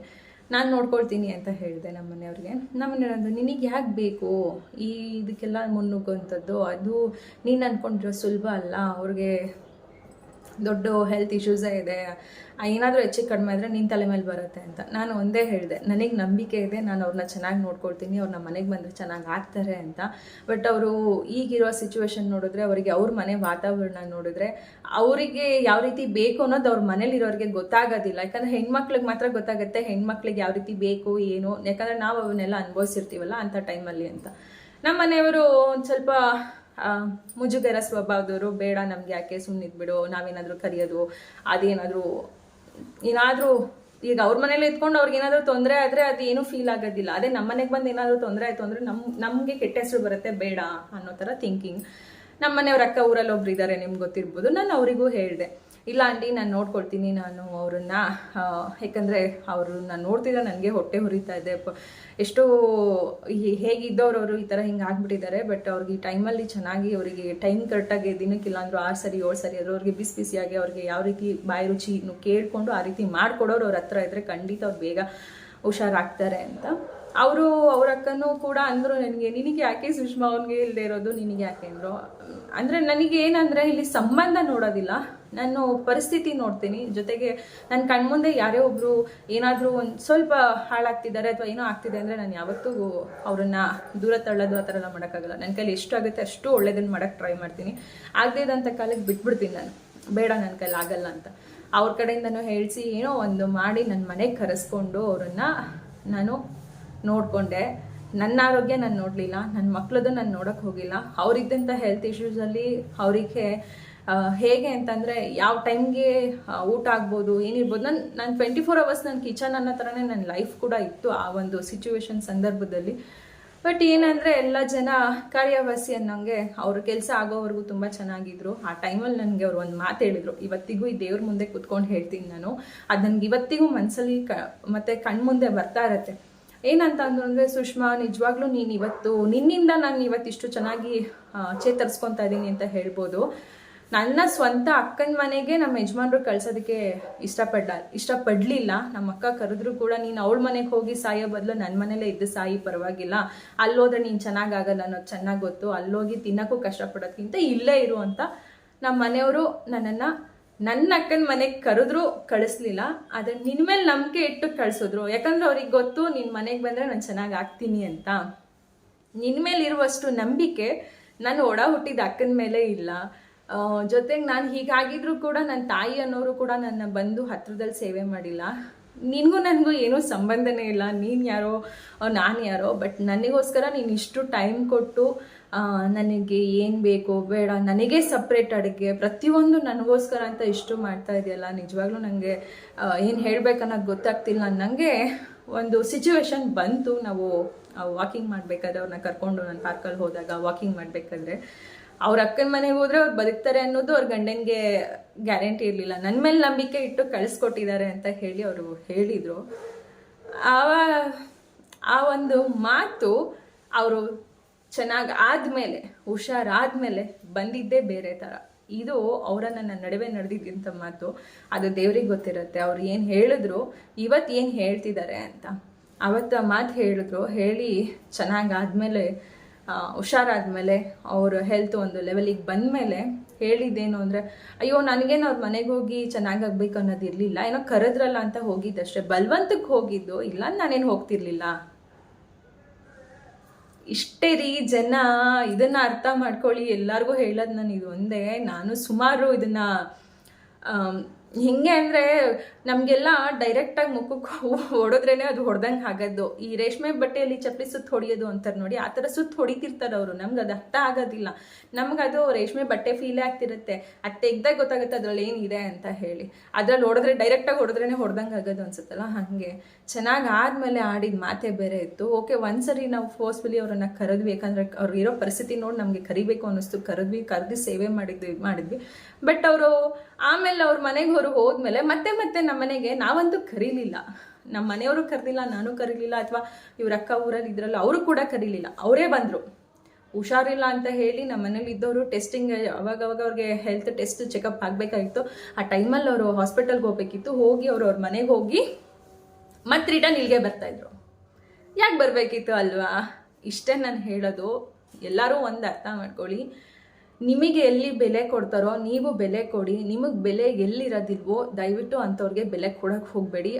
ನಾನು ನೋಡ್ಕೊಳ್ತೀನಿ ಅಂತ ಹೇಳಿದೆ ನಮ್ಮ ಮನೆಯವ್ರಿಗೆ. ನಮ್ಮ ಮನೆಯವ್ರಂದ್ರು ನಿನಗೆ ಯಾಕೆ ಬೇಕು? ಈ ಇದಕ್ಕೆಲ್ಲ ಮುನ್ನುಗ್ಗುವಂಥದ್ದು ಅದು ನೀನು ಅಂದ್ಕೊಂಡಿರೋ ಸುಲಭ ಅಲ್ಲ. ಅವ್ರಿಗೆ ದೊಡ್ಡ ಹೆಲ್ತ್ ಇಶ್ಯೂಸೇ ಇದೆ. ಏನಾದರೂ ಹೆಚ್ಚಿಗೆ ಕಡಿಮೆ ಆದರೆ ನಿನ್ನ ತಲೆ ಮೇಲೆ ಬರುತ್ತೆ ಅಂತ. ನಾನು ಒಂದೇ ಹೇಳಿದೆ, ನನಗೆ ನಂಬಿಕೆ ಇದೆ, ನಾನು ಅವ್ರನ್ನ ಚೆನ್ನಾಗಿ ನೋಡ್ಕೊಳ್ತೀನಿ ಅವ್ರು ಮನೆಗೆ ಬಂದರೆ ಚೆನ್ನಾಗಿ ಆಗ್ತಾರೆ ಅಂತ. ಬಟ್ ಅವರು ಈಗಿರೋ ಸಿಚುವೇಶನ್ ನೋಡಿದ್ರೆ, ಅವರಿಗೆ ಅವ್ರ ಮನೆ ವಾತಾವರಣ ನೋಡಿದ್ರೆ, ಅವರಿಗೆ ಯಾವ ರೀತಿ ಬೇಕು ಅನ್ನೋದು ಅವ್ರ ಮನೇಲಿರೋರಿಗೆ ಗೊತ್ತಾಗೋದಿಲ್ಲ. ಯಾಕಂದರೆ ಹೆಣ್ಮಕ್ಳಿಗೆ ಮಾತ್ರ ಗೊತ್ತಾಗುತ್ತೆ ಹೆಣ್ಮಕ್ಳಿಗೆ ಯಾವ ರೀತಿ ಬೇಕು, ಏನು. ಯಾಕಂದರೆ ನಾವು ಅವನ್ನೆಲ್ಲ ಅನುಭವಿಸಿರ್ತೀವಲ್ಲ ಅಂಥ ಟೈಮಲ್ಲಿ ಅಂತ. ನಮ್ಮ ಮನೆಯವರು ಒಂದು ಸ್ವಲ್ಪ ಮುಜುಗರ ಸ್ವಭಾವದವರು ಬೇಡ ನಮ್ಗೆ ಯಾಕೆ ಸುಮ್ಮನಿದ್ಬಿಡು ನಾವೇನಾದ್ರೂ ಕರೆಯೋದು, ಅದೇನಾದರೂ, ಏನಾದರೂ, ಈಗ ಅವ್ರ ಮನೇಲಿ ಇದ್ಕೊಂಡು ಅವ್ರಿಗೆ ಏನಾದರೂ ತೊಂದರೆ ಆದರೆ ಅದು ಏನೂ ಫೀಲ್ ಆಗೋದಿಲ್ಲ. ಅದೇ ನಮ್ಮ ಮನೆಗೆ ಬಂದು ಏನಾದರೂ ತೊಂದರೆ ಆಯಿತು ಅಂದರೆ ನಮ್ಮ ನಮಗೆ ಕೆಟ್ಟ ಹೆಸರು ಬರುತ್ತೆ, ಬೇಡ ಅನ್ನೋ ಥರ ಥಿಂಕಿಂಗ್ ನಮ್ಮ ಮನೆಯವ್ರ ಅಕ್ಕ ಊರಲ್ಲಿ ಒಬ್ರು ಇದ್ದಾರೆ ನಿಮ್ಗೆ ಗೊತ್ತಿರ್ಬೋದು, ನಾನು ಅವರಿಗೂ ಹೇಳಿದೆ. ಇಲ್ಲ ಆಂಟಿ, ನಾನು ನೋಡ್ಕೊಳ್ತೀನಿ ನಾನು ಅವ್ರನ್ನ. ಯಾಕಂದರೆ ಅವರು ನಾನು ನೋಡ್ತಿದ್ರೆ ನನಗೆ ಹೊಟ್ಟೆ ಹುರಿತಾ ಇದೆ. ಎಷ್ಟೋ ಹೇಗಿದ್ದವ್ರು ಅವರು ಈ ಥರ ಹಿಂಗೆ ಆಗಿಬಿಟ್ಟಿದ್ದಾರೆ, ಬಟ್ ಅವ್ರಿಗೆ ಈ ಟೈಮಲ್ಲಿ ಚೆನ್ನಾಗಿ ಅವರಿಗೆ ಟೈಮ್ ಕರೆಕ್ಟಾಗಿ ದಿನಕ್ಕಿಲ್ಲ ಅಂದರೂ ಆರು ಸರಿ, ಏಳು ಸರಿ ಆದರೂ ಅವ್ರಿಗೆ ಬಿಸಿ ಬಿಸಿಯಾಗಿ ಅವ್ರಿಗೆ ಯಾವ ರೀತಿ ಬಾಯಿ ರುಚಿ ಕೇಳಿಕೊಂಡು ಆ ರೀತಿ ಮಾಡಿಕೊಡೋರು ಅವ್ರ ಹತ್ರ ಇದ್ದರೆ ಖಂಡಿತ ಅವ್ರು ಬೇಗ ಹುಷಾರಾಗ್ತಾರೆ ಅಂತ. ಅವರು ಅವ್ರ ಅಕ್ಕನೂ ಕೂಡ ಅಂದರು ನನಗೆ, ನಿನಗೆ ಯಾಕೆ ಸುಷ್ಮಾ ಅವ್ನಿಗೆ ಇಲ್ಲದೆ ಇರೋದು? ನಿನಗೆ ಯಾಕೆ ಅಂದರು? ಅಂದರೆ ನನಗೆ ಏನಂದರೆ ಇಲ್ಲಿ ಸಂಬಂಧ ನೋಡೋದಿಲ್ಲ. ನಾನು ಪರಿಸ್ಥಿತಿ ನೋಡ್ತೀನಿ. ಜೊತೆಗೆ ನನ್ನ ಕಣ್ಮುಂದೆ ಯಾರೇ ಒಬ್ಬರು ಏನಾದರೂ ಒಂದು ಸ್ವಲ್ಪ ಹಾಳಾಗ್ತಿದ್ದಾರೆ ಅಥವಾ ಏನೋ ಆಗ್ತಿದೆ ಅಂದರೆ ನಾನು ಯಾವತ್ತೂ ಅವರನ್ನು ದೂರ ತಳ್ಳೋದು ಆ ಥರ ಎಲ್ಲ ಮಾಡೋಕ್ಕಾಗಲ್ಲ. ನನ್ನ ಕೈಲಿ ಎಷ್ಟು ಆಗುತ್ತೆ ಅಷ್ಟು ಒಳ್ಳೇದನ್ನು ಮಾಡೋಕ್ಕೆ ಟ್ರೈ ಮಾಡ್ತೀನಿ. ಆಗದೇ ಇದ್ದಂಥ ಕಾಲಕ್ಕೆ ಬಿಟ್ಬಿಡ್ತೀನಿ ನಾನು. ಬೇಡ ನನ್ನ ಕೈಲಿ ಆಗಲ್ಲ ಅಂತ. ಅವ್ರ ಕಡೆಯಿಂದನೂ ಹೇಳಿಸಿ ಏನೋ ಒಂದು ಮಾಡಿ ನನ್ನ ಮನೆಗೆ ಕರೆಸ್ಕೊಂಡು ಅವರನ್ನು ನಾನು ನೋಡಿಕೊಂಡೆ. ನನ್ನ ಆರೋಗ್ಯ ನಾನು ನೋಡಲಿಲ್ಲ. ನನ್ನ ಮಕ್ಳದ್ದು ನಾನು ನೋಡೋಕ್ಕೆ ಹೋಗಿಲ್ಲ. ಅವ್ರಿದ್ದಂಥ ಹೆಲ್ತ್ ಇಶ್ಯೂಸಲ್ಲಿ ಅವರಿಗೆ ಹೇಗೆ ಅಂತಂದರೆ ಯಾವ ಟೈಮ್ಗೆ ಊಟ ಆಗ್ಬೋದು, ಏನಿರ್ಬೋದು. ನಾನು ನಾನು ಟ್ವೆಂಟಿ ಫೋರ್ ಅವರ್ಸ್ ನನ್ನ ಕಿಚನ್ ಅನ್ನೋ ಥರನೇ ನನ್ನ ಲೈಫ್ ಕೂಡ ಇತ್ತು ಆ ಒಂದು ಸಿಚುವೇಶನ್ ಸಂದರ್ಭದಲ್ಲಿ. ಬಟ್ ಏನಂದರೆ ಎಲ್ಲ ಜನ ಕಾರ್ಯವಾಸಿ ಅನ್ನೋಂಗೆ ಅವ್ರ ಕೆಲಸ ಆಗೋವರೆಗೂ ತುಂಬ ಚೆನ್ನಾಗಿದ್ರು. ಆ ಟೈಮಲ್ಲಿ ನನಗೆ ಅವ್ರು ಒಂದು ಮಾತು ಹೇಳಿದ್ರು. ಇವತ್ತಿಗೂ ಈ ದೇವ್ರ ಮುಂದೆ ಕೂತ್ಕೊಂಡು ಹೇಳ್ತೀನಿ ನಾನು. ಅದು ನನಗೆ ಇವತ್ತಿಗೂ ಮನಸ್ಸಲ್ಲಿ ಕ, ಮತ್ತು ಕಣ್ಮುಂದೆ ಬರ್ತಾ ಇರತ್ತೆ. ಏನಂತ ಅಂದ್ರೆ, ಸುಷ್ಮಾ, ನಿಜವಾಗ್ಲೂ ನೀನು ಇವತ್ತು, ನಿನ್ನಿಂದ ನಾನು ಇವತ್ತಿಷ್ಟು ಚೆನ್ನಾಗಿ ಚೇತರಿಸ್ಕೊತಾ ಇದ್ದೀನಿ ಅಂತ ಹೇಳ್ಬೋದು. ನನ್ನ ಸ್ವಂತ ಅಕ್ಕನ ಮನೆಗೆ ನಮ್ಮ ಯಜಮಾನ್ರು ಕಳ್ಸೋದಕ್ಕೆ ಇಷ್ಟಪಡ್ಡ ಇಷ್ಟಪಡಲಿಲ್ಲ. ನಮ್ಮ ಅಕ್ಕ ಕರೆದ್ರು ಕೂಡ, ನೀನು ಅವಳ ಮನೆಗೆ ಹೋಗಿ ಸಾಯೋ ಬದಲು ನನ್ನ ಮನೇಲೇ ಇದ್ದು ಸಾಯಿ, ಪರವಾಗಿಲ್ಲ. ಅಲ್ಲೋದ್ರೆ ನೀನು ಚೆನ್ನಾಗಾಗಲ್ಲ ಅನ್ನೋದು ಚೆನ್ನಾಗಿ ಗೊತ್ತು. ಅಲ್ಲೋಗಿ ತಿನ್ನೋಕ್ಕೂ ಕಷ್ಟಪಡೋದ್ಕಿಂತ ಇಲ್ಲೇ ಇರು ಅಂತ ನಮ್ಮ ಮನೆಯವರು ನನ್ನನ್ನು, ನನ್ನ ಅಕ್ಕನ ಮನೆಗೆ ಕರೆದ್ರು ಕಳಿಸ್ಲಿಲ್ಲ. ಆದರೆ ನಿನ್ನ ಮೇಲೆ ನಂಬಿಕೆ ಇಟ್ಟು ಕಳಿಸಿದ್ರು. ಯಾಕಂದ್ರೆ ಅವ್ರಿಗೆ ಗೊತ್ತು ನಿನ್ನ ಮನೆಗೆ ಬಂದರೆ ನಾನು ಚೆನ್ನಾಗಿ ಆಗ್ತೀನಿ ಅಂತ. ನಿನ್ನ ಮೇಲೆ ಇರುವಷ್ಟು ನಂಬಿಕೆ ನಾನು ಒಡ ಹುಟ್ಟಿದ ಅಕ್ಕನ ಮೇಲೆ ಇಲ್ಲ. ಜೊತೆಗೆ ನಾನು ಹೀಗಾಗಿದ್ರು ಕೂಡ ನನ್ನ ತಾಯಿ ಅನ್ನೋರು ಕೂಡ ನನ್ನ ಬಂದು ಹತ್ರದಲ್ಲಿ ಸೇವೆ ಮಾಡಿಲ್ಲ. ನಿನಗೂ ನನಗೂ ಏನೂ ಸಂಬಂಧನೇ ಇಲ್ಲ. ನೀನು ಯಾರೋ ನಾನು ಯಾರೋ, ಬಟ್ ನನಗೋಸ್ಕರ ನೀನು ಇಷ್ಟು ಟೈಮ್ ಕೊಟ್ಟು ನನಗೆ ಏನು ಬೇಕೋ ಬೇಡ, ನನಗೆ ಸಪ್ರೇಟ್ ಅಡುಗೆ, ಪ್ರತಿಯೊಂದು ನನಗೋಸ್ಕರ ಅಂತ ಇಷ್ಟು ಮಾಡ್ತಾ ಇದೆಯಲ್ಲ, ನಿಜವಾಗ್ಲೂ ನನಗೆ ಏನು ಹೇಳಬೇಕನ್ನೋದು ಗೊತ್ತಾಗ್ತಿಲ್ಲ. ನನಗೆ ಒಂದು ಸಿಚುವೇಶನ್ ಬಂತು. ನಾವು ವಾಕಿಂಗ್ ಮಾಡಬೇಕಾದ್ರೆ ಅವ್ರನ್ನ ಕರ್ಕೊಂಡು ನಾನು ಪಾರ್ಕಲ್ಲಿ ಹೋದಾಗ ವಾಕಿಂಗ್ ಮಾಡಬೇಕಾದ್ರೆ. ಅವ್ರ ಅಕ್ಕನ ಮನೆಗೆ ಹೋದ್ರೆ ಅವ್ರು ಬದುಕ್ತಾರೆ ಅನ್ನೋದು ಅವ್ರ ಗಂಡನಿಗೆ ಗ್ಯಾರಂಟಿ ಇರಲಿಲ್ಲ. ನನ್ನ ಮೇಲೆ ನಂಬಿಕೆ ಇಟ್ಟು ಕಳಿಸ್ಕೊಟ್ಟಿದ್ದಾರೆ ಅಂತ ಹೇಳಿ ಅವರು ಹೇಳಿದರು. ಆವ, ಆ ಒಂದು ಮಾತು ಅವರು ಚೆನ್ನಾಗಿ ಆದಮೇಲೆ, ಹುಷಾರಾದ್ಮೇಲೆ ಬಂದಿದ್ದೇ ಬೇರೆ ಥರ ಇದು ಅವರ ನನ್ನ ನಡುವೆ ನಡೆದಿದ್ದಂಥ ಮಾತು. ಅದು ದೇವ್ರಿಗೆ ಗೊತ್ತಿರುತ್ತೆ. ಅವ್ರು ಏನು ಹೇಳಿದ್ರು ಇವತ್ತು ಏನು ಹೇಳ್ತಿದ್ದಾರೆ ಅಂತ. ಅವತ್ತು ಆ ಮಾತು ಹೇಳಿದ್ರು, ಹೇಳಿ ಚೆನ್ನಾಗಾದ್ಮೇಲೆ ಹುಷಾರಾದ್ಮೇಲೆ ಅವ್ರ ಹೆಲ್ತ್ ಒಂದು ಲೆವೆಲಿಗೆ ಬಂದಮೇಲೆ ಹೇಳಿದ್ದೇನು ಅಂದರೆ, ಅಯ್ಯೋ, ನನಗೇನು ಅವ್ರ ಮನೆಗೆ ಹೋಗಿ ಅನ್ನೋದು ಇರಲಿಲ್ಲ. ಏನೋ ಕರೆದ್ರಲ್ಲ ಅಂತ ಹೋಗಿದ್ದಷ್ಟೇ. ಬಲವಂತಕ್ಕೆ ಹೋಗಿದ್ದು. ಇಲ್ಲ ನಾನೇನು ಹೋಗ್ತಿರ್ಲಿಲ್ಲ. ಇಷ್ಟೇ ರೀ ಜನ ಇದನ್ನ ಅರ್ಥ ಮಾಡ್ಕೊಳ್ಳಿ. ಎಲ್ಲರಿಗೂ ಹೇಳೋದು ನಾನು ಇದು ಒಂದೇ ನಾನು ಸುಮಾರು ಇದನ್ನ ಹಿಂಗೆ ಅಂದರೆ ನಮಗೆಲ್ಲ ಡೈರೆಕ್ಟಾಗಿ ಮುಖಕ್ಕೆ ಹೊಡೆದ್ರೇನೆ ಅದು ಹೊಡೆದಂಗೆ ಆಗೋದು ಈ ರೇಷ್ಮೆ ಬಟ್ಟೆಯಲ್ಲಿ ಚಪ್ಪಲಿ ಸುತ್ತ ಹೊಡೆಯೋದು ಅಂತಾರೆ ನೋಡಿ, ಆ ಥರ ಸುತ್ತ ಹೊಡಿತಿರ್ತಾರೆ ಅವರು. ನಮ್ಗೆ ಅದು ಅರ್ಥ ಆಗೋದಿಲ್ಲ. ನಮ್ಗೆ ಅದು ರೇಷ್ಮೆ ಬಟ್ಟೆ ಫೀಲೇ ಆಗ್ತಿರುತ್ತೆ. ಅದು ತೆಗ್ದಾಗ ಗೊತ್ತಾಗುತ್ತೆ ಅದ್ರಲ್ಲಿ ಏನಿದೆ ಅಂತ ಹೇಳಿ. ಅದ್ರಲ್ಲಿ ಹೊಡೆದ್ರೆ ಡೈರೆಕ್ಟಾಗಿ ಹೊಡೆದ್ರೇನೆ ಹೊಡೆದಂಗೆ ಆಗೋದು ಅನ್ಸುತ್ತಲ್ಲ? ಹಾಗೆ. ಚೆನ್ನಾಗಿ ಆದಮೇಲೆ ಆಡಿದ ಮಾತೆ ಬೇರೆ ಇತ್ತು. ಓಕೆ, ಒಂದ್ಸರಿ ನಾವು ಫೋರ್ಸ್ಫುಲಿ ಅವ್ರನ್ನ ಕರೆದ್ವಿ ಯಾಕಂದ್ರೆ ಅವ್ರು ಇರೋ ಪರಿಸ್ಥಿತಿ ನೋಡಿ ನಮಗೆ ಕರಿಬೇಕು ಅನ್ನಿಸ್ತು. ಕರೆದ್ವಿ, ಕರೆದು ಸೇವೆ ಮಾಡಿದ್ವಿ ಮಾಡಿದ್ವಿ. ಬಟ್ ಅವರು ಆಮೇಲೆ ಅವ್ರ ಮನೆಗೆ ಹೊರ ಹೋದ್ಮೇಲೆ ಮತ್ತೆ ಮತ್ತೆ ಮನೆಗೆ ನಾವಂತೂ ಕರೀಲಿಲ್ಲ. ನಮ್ಮ ಮನೆಯವರು ಕರೆದಿಲ್ಲ, ನಾನು ಕರೀಲಿಲ್ಲ, ಅಥವಾ ಇವ್ರ ಅಕ್ಕ ಊರಲ್ಲಿ ಇದ್ರಲ್ಲ ಅವರು ಕೂಡ ಕರೀಲಿಲ್ಲ. ಅವರೇ ಬಂದರು. ಹುಷಾರಿಲ್ಲ ಅಂತ ಹೇಳಿ ನಮ್ಮ ಮನೇಲಿ ಇದ್ದವರು ಟೆಸ್ಟಿಂಗ್ ಅವಾಗ ಅವಾಗ ಅವ್ರಿಗೆ ಹೆಲ್ತ್ ಟೆಸ್ಟ್ ಚೆಕಪ್ ಆಗಬೇಕಾಗಿತ್ತು. ಆ ಟೈಮಲ್ಲಿ ಅವರು ಹಾಸ್ಪಿಟಲ್ಗೆ ಹೋಗ್ಬೇಕಿತ್ತು. ಹೋಗಿ ಅವರು ಅವ್ರ ಮನೆಗೆ ಹೋಗಿ ಮತ್ತೆ ರಿಟರ್ನ್ ಇಲ್ಲಿಗೆ ಬರ್ತಾಯಿದ್ರು ಯಾಕೆ ಬರಬೇಕಿತ್ತು ಅಲ್ವಾ? ಇಷ್ಟೇ ನಾನು ಹೇಳೋದು. ಎಲ್ಲರೂ ಒಂದು ಅರ್ಥ ಮಾಡ್ಕೊಳ್ಳಿ. ನಿಮಗೆ ಎಲ್ಲಿ ಬೆಲೆ ಕೊಡ್ತಾರೋ, ನೀವು ಬೆಲೆ ಕೊಡಿ, ನಿಮಗೆ ಬೆಲೆ ಎಲ್ಲಿರೋದಿಲ್ವೋ, ದಯವಿಟ್ಟು ಅಂಥವ್ರಿಗೆ ಬೆಲೆ ಕೊಡೋಕೆ ಹೋಗಬೇಡಿ.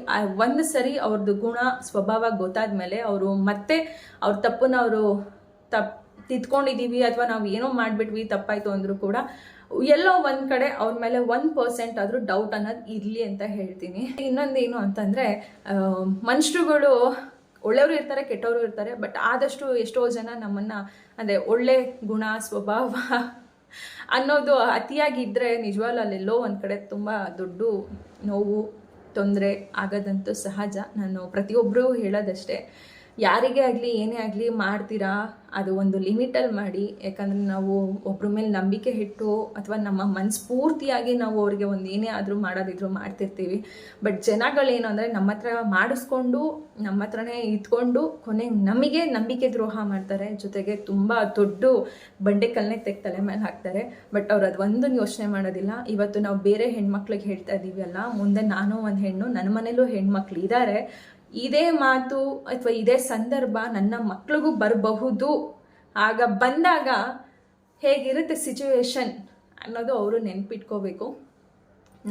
ಒಂದು ಸರಿ ಅವ್ರದ್ದು ಗುಣ, ಸ್ವಭಾವ ಗೊತ್ತಾದ ಮೇಲೆ ಅವರು ಮತ್ತೆ ಅವ್ರ ತಪ್ಪನ್ನ ಅವರು ತಪ್ ತಿದ್ಕೊಂಡಿದ್ದೀವಿ ಅಥವಾ ನಾವು ಏನೋ ಮಾಡಿಬಿಟ್ವಿ, ತಪ್ಪಾಯಿತು ಅಂದರೂ ಕೂಡ ಎಲ್ಲೋ ಒಂದು ಕಡೆ ಅವ್ರ ಮೇಲೆ ಒನ್ ಪರ್ಸೆಂಟ್ ಆದರೂ ಡೌಟ್ ಅನ್ನೋದು ಇರಲಿ ಅಂತ ಹೇಳ್ತೀನಿ. ಇನ್ನೊಂದೇನು ಅಂತಂದರೆ ಮನುಷ್ಯರುಗಳು ಒಳ್ಳೆಯವರು ಇರ್ತಾರೆ, ಕೆಟ್ಟವರು ಇರ್ತಾರೆ, ಬಟ್ ಆದಷ್ಟು ಎಷ್ಟೋ ಜನ ನಮ್ಮನ್ನು ಅಂದರೆ ಒಳ್ಳೆ ಗುಣ, ಸ್ವಭಾವ ಅನ್ನೋದು ಅತಿಯಾಗಿದ್ದರೆ ನಿಜವಾಗ್ಲೂ ಅಲ್ಲೆಲ್ಲೋ ಒಂದು ಕಡೆ ತುಂಬ ದೊಡ್ಡ ನೋವು, ತೊಂದರೆ ಆಗೋದಂತೂ ಸಹಜ. ನಾನು ಪ್ರತಿಯೊಬ್ಬರೂ ಹೇಳೋದಷ್ಟೇ. ಯಾರಿಗೇ ಆಗಲಿ, ಏನೇ ಆಗಲಿ ಮಾಡ್ತೀರಾ? ಅದು ಒಂದು ಲಿಮಿಟಲ್ಲಿ ಮಾಡಿ. ಯಾಕಂದರೆ ನಾವು ಒಬ್ಬರ ಮೇಲೆ ನಂಬಿಕೆ ಇಟ್ಟು ಅಥವಾ ನಮ್ಮ ಮನಸ್ಫೂರ್ತಿಯಾಗಿ ನಾವು ಅವ್ರಿಗೆ ಒಂದು ಏನೇ ಆದರೂ ಮಾಡೋದಿದ್ರು ಮಾಡ್ತಿರ್ತೀವಿ. ಬಟ್ ಜನಗಳೇನು ಅಂದರೆ ನಮ್ಮ ಹತ್ರ ಮಾಡಿಸ್ಕೊಂಡು, ನಮ್ಮ ಹತ್ರನೇ ಇದ್ಕೊಂಡು ಕೊನೆಗೆ ನಮಗೆ ನಂಬಿಕೆ ದ್ರೋಹ ಮಾಡ್ತಾರೆ. ಜೊತೆಗೆ ತುಂಬ ದೊಡ್ಡ ಬಂಡೆಕಲ್ಲನ್ನೇ ತೆಗ್ ತಲೆ ಮೇಲೆ ಹಾಕ್ತಾರೆ. ಬಟ್ ಅವ್ರು ಅದು ಒಂದನ್ನು ಯೋಚನೆ ಮಾಡೋದಿಲ್ಲ. ಇವತ್ತು ನಾವು ಬೇರೆ ಹೆಣ್ಮಕ್ಳಿಗೆ ಹೇಳ್ತಾ ಇದ್ದೀವಿ ಅಲ್ಲ, ಮುಂದೆ ನಾನು ಒಂದು ಹೆಣ್ಣು ನನ್ನ ಮನೇಲೂ ಹೆಣ್ಮಕ್ಳು ಇದ್ದಾರೆ ಇದೇ ಮಾತು ಅಥವಾ ಇದೇ ಸಂದರ್ಭ ನನ್ನ ಮಕ್ಳಿಗೂ ಬರಬಹುದು. ಆಗ ಬಂದಾಗ ಹೇಗಿರುತ್ತೆ ಸಿಚುವೇಶನ್ ಅನ್ನೋದು ಅವರು ನೆನ್ಪಿಟ್ಕೋಬೇಕು.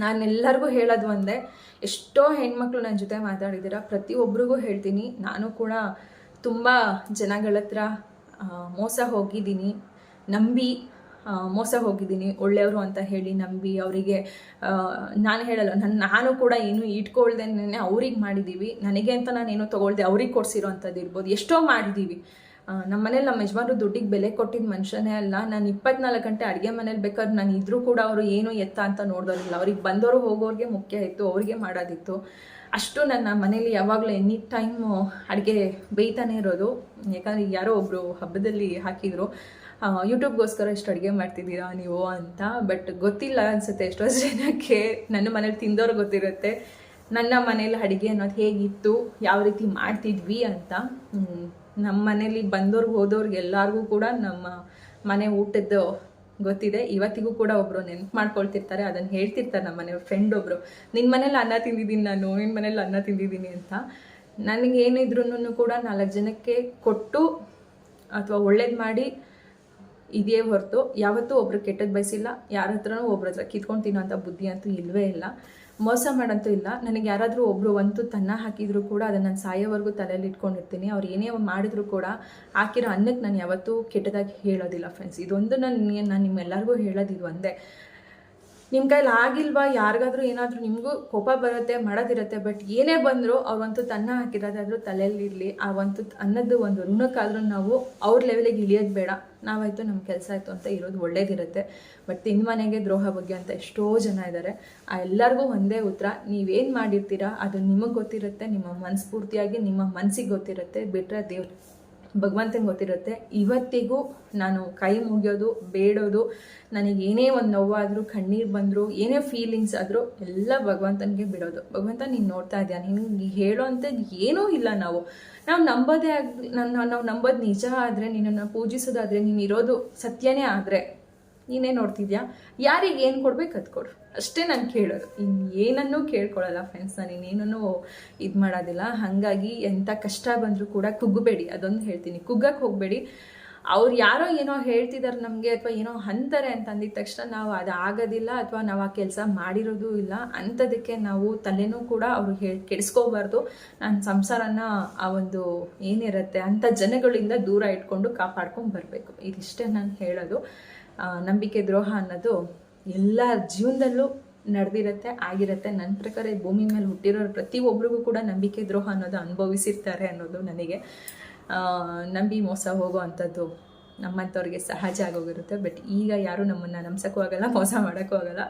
ನಾನೆಲ್ಲರಿಗೂ ಹೇಳೋದು ಒಂದೇ, ಎಷ್ಟೋ ಹೆಣ್ಮಕ್ಳು ನನ್ನ ಜೊತೆ ಮಾತಾಡಿದ್ದೀರ ಪ್ರತಿಯೊಬ್ಬರಿಗೂ ಹೇಳ್ತೀನಿ. ನಾನು ಕೂಡ ತುಂಬ ಜನಗಳ ಹತ್ರ ಮೋಸ ಹೋಗಿದ್ದೀನಿ. ನಂಬಿ ಮೋಸ ಹೋಗಿದ್ದೀನಿ, ಒಳ್ಳೆಯವರು ಅಂತ ಹೇಳಿ ನಂಬಿ ಅವರಿಗೆ ನಾನು ಹೇಳಲ್ಲ ನನ್ನ ನಾನು ಕೂಡ ಏನು ಇಟ್ಕೊಳ್ದೇನೆ ಅವ್ರಿಗೆ ಮಾಡಿದ್ದೀವಿ ನನಗೆ ಅಂತ ನಾನು ಏನೋ ತೊಗೊಳ್ದೆ, ಅವ್ರಿಗೆ ಕೊಡಿಸಿರೋ ಅಂಥದ್ದು ಇರ್ಬೋದು, ಎಷ್ಟೋ ಮಾಡಿದ್ದೀವಿ ನಮ್ಮ ಮನೇಲಿ ನಮ್ಮ ಯಜಮಾನರು ದುಡ್ಡಿಗೆ ಬೆಲೆ ಕೊಟ್ಟಿದ್ದ ಮನುಷ್ಯನೇ ಅಲ್ಲ, ನಾನು ಇಪ್ಪತ್ನಾಲ್ಕು ಗಂಟೆ ಅಡುಗೆ ಮನೇಲಿ ಬೇಕಾದ್ರೆ ನಾನು ಇದ್ರೂ ಕೂಡ ಅವರು ಏನು ಎತ್ತ ಅಂತ ನೋಡೋರಿಲ್ಲ ಅವ್ರಿಗೆ ಬಂದವರು ಹೋಗೋರಿಗೆ ಮುಖ್ಯ ಇತ್ತು, ಅವ್ರಿಗೆ ಮಾಡೋದಿತ್ತು. ಅಷ್ಟು ನನ್ನ ಮನೇಲಿ ಯಾವಾಗಲೂ ಎನಿ ಟೈಮು ಅಡುಗೆ ಬೇಯ್ತಾನೆ ಇರೋದು. ಯಾಕಂದರೆ ಯಾರೋ ಒಬ್ಬರು ಹಬ್ಬದಲ್ಲಿ ಹಾಕಿದರು. ಯೂಟ್ಯೂಬ್ಗೋಸ್ಕರ ಇಷ್ಟು ಅಡುಗೆ ಮಾಡ್ತಿದ್ದೀರಾ ನೀವು ಅಂತ ಬಟ್ ಗೊತ್ತಿಲ್ಲ ಅನಿಸುತ್ತೆ ಎಷ್ಟೋ ಜನಕ್ಕೆ. ನನ್ನ ಮನೇಲಿ ತಿಂದವ್ರು ಗೊತ್ತಿರುತ್ತೆ. ನನ್ನ ಮನೇಲಿ ಅಡುಗೆ ಅನ್ನೋದು ಹೇಗಿತ್ತು, ಯಾವ ರೀತಿ ಮಾಡ್ತಿದ್ವಿ ಅಂತ. ನಮ್ಮ ಮನೇಲಿ ಬಂದವ್ರಿಗೆ ಹೋದವ್ರಿಗೆ ಎಲ್ಲರಿಗೂ ಕೂಡ ನಮ್ಮ ಮನೆ ಊಟದ್ದು ಗೊತ್ತಿದೆ. ಇವತ್ತಿಗೂ ಕೂಡ ಒಬ್ರು ನೆನ್ಪು ಮಾಡ್ಕೊಳ್ತಿರ್ತಾರೆ ಅದನ್ನು ಹೇಳ್ತಿರ್ತಾರೆ ನಮ್ಮ ಮನೆ ಫ್ರೆಂಡ್ ಒಬ್ರು. ನಿನ್ನ ಮನೇಲಿ ಅನ್ನ ತಿಂದಿದ್ದೀನಿ ನಾನು ನಿನ್ನ ಮನೇಲಿ ಅನ್ನ ತಿಂದಿದ್ದೀನಿ ಅಂತ. ನನಗೆ ಏನಿದ್ರು ಕೂಡ ನಾಲ್ಕು ಜನಕ್ಕೆ ಕೊಟ್ಟು, ಅಥವಾ ಒಳ್ಳೇದು ಮಾಡಿ ಇದೆಯೇ ಹೊರತು ಯಾವತ್ತೂ ಒಬ್ರು ಕೆಟ್ಟದ್ದು ಬಯಸಿಲ್ಲ, ಯಾರ ಹತ್ರನೂ ಒಬ್ರ ಹತ್ರ ಕಿತ್ಕೊಂಡು ತಿನ್ನೋಂಥ ಬುದ್ಧಿ ಅಂತೂ ಇಲ್ಲವೇ ಇಲ್ಲ. ಮೋಸ ಮಾಡಂತೂ ಇಲ್ಲ. ನನಗೆ ಯಾರಾದರೂ ಒಬ್ಬರು ಒಂದು ತನ್ನ ಹಾಕಿದರೂ ಕೂಡ ಅದನ್ನು ನಾನು ಸಾಯೋವರೆಗೂ ತಲೆಯಲ್ಲಿ ಇಟ್ಕೊಂಡಿರ್ತೀನಿ. ಅವ್ರು ಏನೇ ಮಾಡಿದ್ರು ಕೂಡ ಹಾಕಿರೋ ಅನ್ನಕ್ಕೆ ನಾನು ಯಾವತ್ತೂ ಕೆಟ್ಟದಾಗಿ ಹೇಳೋದಿಲ್ಲ ಫ್ರೆಂಡ್ಸ್ ಇದೊಂದು ನಾನು ನಾನು ನಿಮ್ಮೆಲ್ಲರಿಗೂ ಹೇಳೋದು ಇದು ಒಂದೇ. ನಿಮ್ಮ ಕೈಲಿ ಆಗಿಲ್ವಾ? ಯಾರಿಗಾದ್ರೂ ಏನಾದರೂ ನಿಮಗೂ ಕೋಪ ಬರುತ್ತೆ, ಮಾಡೋದಿರುತ್ತೆ ಬಟ್ ಏನೇ ಬಂದರೂ ಅವ್ರಂತೂ ತನ್ನ ಹಾಕಿರೋದಾದರೂ ತಲೆಯಲ್ಲಿರಲಿ ಆ ಒಂದು ಅನ್ನದ್ದು ಒಂದು ಋಣಕ್ಕಾದ್ರೂ ನಾವು ಅವ್ರ ಲೆವೆಲಿಗೆ ಇಳಿಯೋದು ಬೇಡ. ನಾವಾಯಿತು ನಮ್ಮ ಕೆಲಸ ಆಯಿತು ಅಂತ ಇರೋದು ಒಳ್ಳೇದಿರುತ್ತೆ. ಬಟ್ ತಿನ್ ಮನೆಗೆ ದ್ರೋಹ ಬಗ್ಗೆ ಅಂತ ಎಷ್ಟೋ ಜನ ಇದ್ದಾರೆ ಆ ಎಲ್ಲರಿಗೂ ಒಂದೇ ಉತ್ತರ. ನೀವೇನು ಮಾಡಿರ್ತೀರಾ? ಅದು ನಿಮಗೆ ಗೊತ್ತಿರುತ್ತೆ, ನಿಮ್ಮ ಮನಸ್ಫೂರ್ತಿಯಾಗಿ ನಿಮ್ಮ ಮನಸ್ಸಿಗೆ ಗೊತ್ತಿರುತ್ತೆ. ಬಿಟ್ಟರೆ ದೇವ್ರು ಭಗವಂತನಿಗೆ ಗೊತ್ತಿರುತ್ತೆ. ಇವತ್ತಿಗೂ ನಾನು ಕೈ ಮುಗಿಯೋದು, ಬೇಡೋದು, ನನಗೆ ಏನೇ ಒಂದು ನೋವಾದರೂ, ಕಣ್ಣೀರು ಬಂದರೂ, ಏನೇ ಫೀಲಿಂಗ್ಸ್ ಆದರೂ ಎಲ್ಲ ಭಗವಂತನಿಗೆ ಬಿಡೋದು. ಭಗವಂತ, ನೀನು ನೋಡ್ತಾ ಇದೆಯಾ? ನಿನಗೆ ಹೇಳೋ ಅಂಥದ್ದು ಏನೂ ಇಲ್ಲ ನಾವು. ನಾವು ನಂಬೋದೇ ಆಗ ನಾನು ನಾವು ನಂಬೋದು ನಿಜ ಆದರೆ, ನಿನ್ನನ್ನು ಪೂಜಿಸೋದಾದರೆ ನೀನು ಇರೋದು ಸತ್ಯನೇ ಆದರೆ ನೀನೇ ನೋಡ್ತಿದ್ಯಾ? ಯಾರಿಗೆ ಏನು ಕೊಡ್ಬೇಕು ಅದು ಕೊಡು. ಅಷ್ಟೇ ನಾನು ಕೇಳೋದು. ಇನ್ನು ಏನನ್ನು ಕೇಳ್ಕೊಳ್ಳಲ್ಲ ಫ್ರೆಂಡ್ಸ್ ನಾನು ಇನ್ನೇನೂ ಇದು ಮಾಡೋದಿಲ್ಲ. ಹಾಗಾಗಿ ಎಂಥ ಕಷ್ಟ ಬಂದರೂ ಕೂಡ ಕುಗ್ಗಬೇಡಿ ಅದೊಂದು ಹೇಳ್ತೀನಿ. ಕುಗ್ಗಕ್ಕೆ ಹೋಗಬೇಡಿ. ಅವ್ರು ಯಾರೋ ಏನೋ ಹೇಳ್ತಿದ್ದಾರೆ ನಮಗೆ ಅಥವಾ ಏನೋ ಅಂತಾರೆ ಅಂತ ಅಂದಿದ ತಕ್ಷಣ ನಾವು ಅದು ಆಗೋದಿಲ್ಲ ಅಥವಾ ನಾವು ಆ ಕೆಲಸ ಮಾಡಿರೋದು ಇಲ್ಲ. ಅಂಥದಕ್ಕೆ ನಾವು ತಲೆನೂ ಕೂಡ ಅವ್ರು ಹೇಳಿ, ಕೆಡಿಸ್ಕೋಬಾರ್ದು. ನಾನು ಸಂಸಾರನ ಆ ಒಂದು ಏನಿರುತ್ತೆ ಅಂಥ ಜನಗಳಿಂದ ದೂರ ಇಟ್ಕೊಂಡು ಕಾಪಾಡ್ಕೊಂಡು ಬರಬೇಕು. ಇದಿಷ್ಟೇ ನಾನು ಹೇಳೋದು. ನಂಬಿಕೆ ದ್ರೋಹ ಅನ್ನೋದು ಎಲ್ಲ ಜೀವನದಲ್ಲೂ ನಡೆದಿರುತ್ತೆ, ಆಗಿರುತ್ತೆ. ನನ್ನ ಪ್ರಕಾರ ಈ ಭೂಮಿ ಮೇಲೆ ಹುಟ್ಟಿರೋರು ಪ್ರತಿಯೊಬ್ಬರಿಗೂ ಕೂಡ ನಂಬಿಕೆ ದ್ರೋಹ ಅನ್ನೋದು ಅನುಭವಿಸಿರ್ತಾರೆ ಅನ್ನೋದು ನನಗೆ ನಂಬಿ ಮೋಸ ಹೋಗೋ ಅಂಥದ್ದು ನಮ್ಮಂಥವ್ರಿಗೆ ಸಹಜ ಆಗೋಗಿರುತ್ತೆ. ಬಟ್ ಈಗ ಯಾರೂ ನಮ್ಮನ್ನು ನಂಬ್ಸೋಕ್ಕೂ ಆಗಲ್ಲ, ಮೋಸ ಮಾಡೋಕ್ಕೂ ಆಗಲ್ಲ.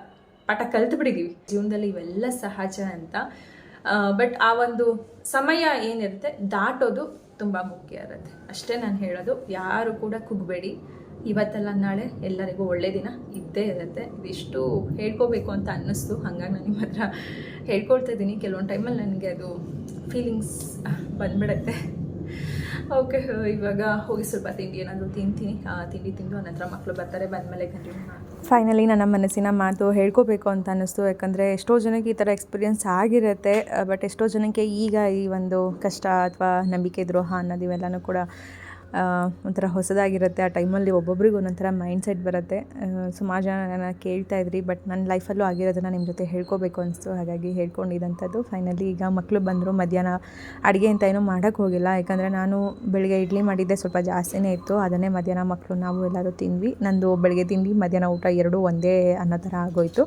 ಪಾಠ ಕಲ್ತು ಬಿಟ್ಟಿದ್ದೀವಿ ಜೀವನದಲ್ಲಿ ಇವೆಲ್ಲ ಸಹಜ ಅಂತ. ಬಟ್ ಆ ಒಂದು ಸಮಯ ಏನಿರುತ್ತೆ, ದಾಟೋದು ತುಂಬ ಮುಖ್ಯ ಇರುತ್ತೆ. ಅಷ್ಟೇ ನಾನು ಹೇಳೋದು, ಯಾರು ಕೂಡ ಕುಗ್ಬೇಡಿ. ಇವತ್ತಲ್ಲ ನಾಳೆ ಎಲ್ಲರಿಗೂ ಒಳ್ಳೆ ದಿನ ಇದ್ದೇ ಇರುತ್ತೆ. ಇದಿಷ್ಟು ಹೇಳ್ಕೋಬೇಕು ಅಂತ ಅನ್ನಿಸ್ತು. ಹಾಗಾಗಿ ನಾನು ನಿಮ್ಮ ಹತ್ರ ಹೇಳ್ಕೊಳ್ತಾ ಇದ್ದೀನಿ. ಕೆಲವೊಂದು ಟೈಮಲ್ಲಿ ನನಗೆ ಅದು ಫೀಲಿಂಗ್ಸ್ ಬಂದ್ಬಿಡುತ್ತೆ. ಓಕೆ ಇವಾಗ ಹೋಗಿ ಸ್ವಲ್ಪ ತಿಂಡಿ ಏನಾದರೂ ತಿಂತೀನಿ. ತಿಂಡಿ ತಿಂದು ನಂತರ ಮಕ್ಕಳು ಬರ್ತಾರೆ. ಬಂದಮೇಲೆ ಕಂಟಿನ್ಯೂ ಫೈನಲಿ ನನ್ನ ಮನಸ್ಸಿನ ಮಾತು ಹೇಳ್ಕೋಬೇಕು ಅಂತ ಅನ್ನಿಸ್ತು. ಯಾಕಂದರೆ ಎಷ್ಟೋ ಜನಕ್ಕೆ ಈ ಥರ ಎಕ್ಸ್ಪೀರಿಯನ್ಸ್ ಆಗಿರುತ್ತೆ. ಬಟ್ ಎಷ್ಟೋ ಜನಕ್ಕೆ ಈಗ ಈ ಒಂದು ಕಷ್ಟ ಅಥವಾ ನಂಬಿಕೆ, ದ್ರೋಹ ಅನ್ನೋದು ಇವೆಲ್ಲನೂ ಕೂಡ ಒಂಥರ ಹೊಸದಾಗಿರುತ್ತೆ. ಆ ಟೈಮಲ್ಲಿ ಒಬ್ಬೊಬ್ರಿಗೆ ಒಂದೊಂಥರ ಮೈಂಡ್ ಸೆಟ್ ಬರುತ್ತೆ ಸುಮಾರು ಜನ ನನ್ನ ಕೇಳ್ತಾ ಇದ್ರಿ ಬಟ್ ನನ್ನ ಲೈಫಲ್ಲೂ ಆಗಿರೋದನ್ನು ನಿಮ್ಮ ಜೊತೆ ಹೇಳ್ಕೋಬೇಕು ಅನಿಸ್ತು. ಹಾಗಾಗಿ ಹೇಳ್ಕೊಂಡಿದ್ದಂಥದ್ದು ಫೈನಲಿ ಈಗ ಮಕ್ಕಳು ಬಂದರು, ಮಧ್ಯಾಹ್ನ ಅಡುಗೆ ಅಂತ ಏನೂ ಮಾಡೋಕ್ಕೆ ಹೋಗಿಲ್ಲ. ಯಾಕಂದರೆ ನಾನು ಬೆಳಗ್ಗೆ ಇಡ್ಲಿ ಮಾಡಿದ್ದೆ, ಸ್ವಲ್ಪ ಜಾಸ್ತಿನೇ ಇತ್ತು. ಅದನ್ನೇ ಮಧ್ಯಾಹ್ನ ಮಕ್ಕಳು ನಾವು ಎಲ್ಲರೂ ತಿಂದ್ವಿ. ನಂದು ಬೆಳಗ್ಗೆ ತಿಂಡಿ, ಮಧ್ಯಾಹ್ನ ಊಟ ಎರಡೂ ಒಂದೇ ಅನ್ನೋ ಥರ ಆಗೋಯಿತು.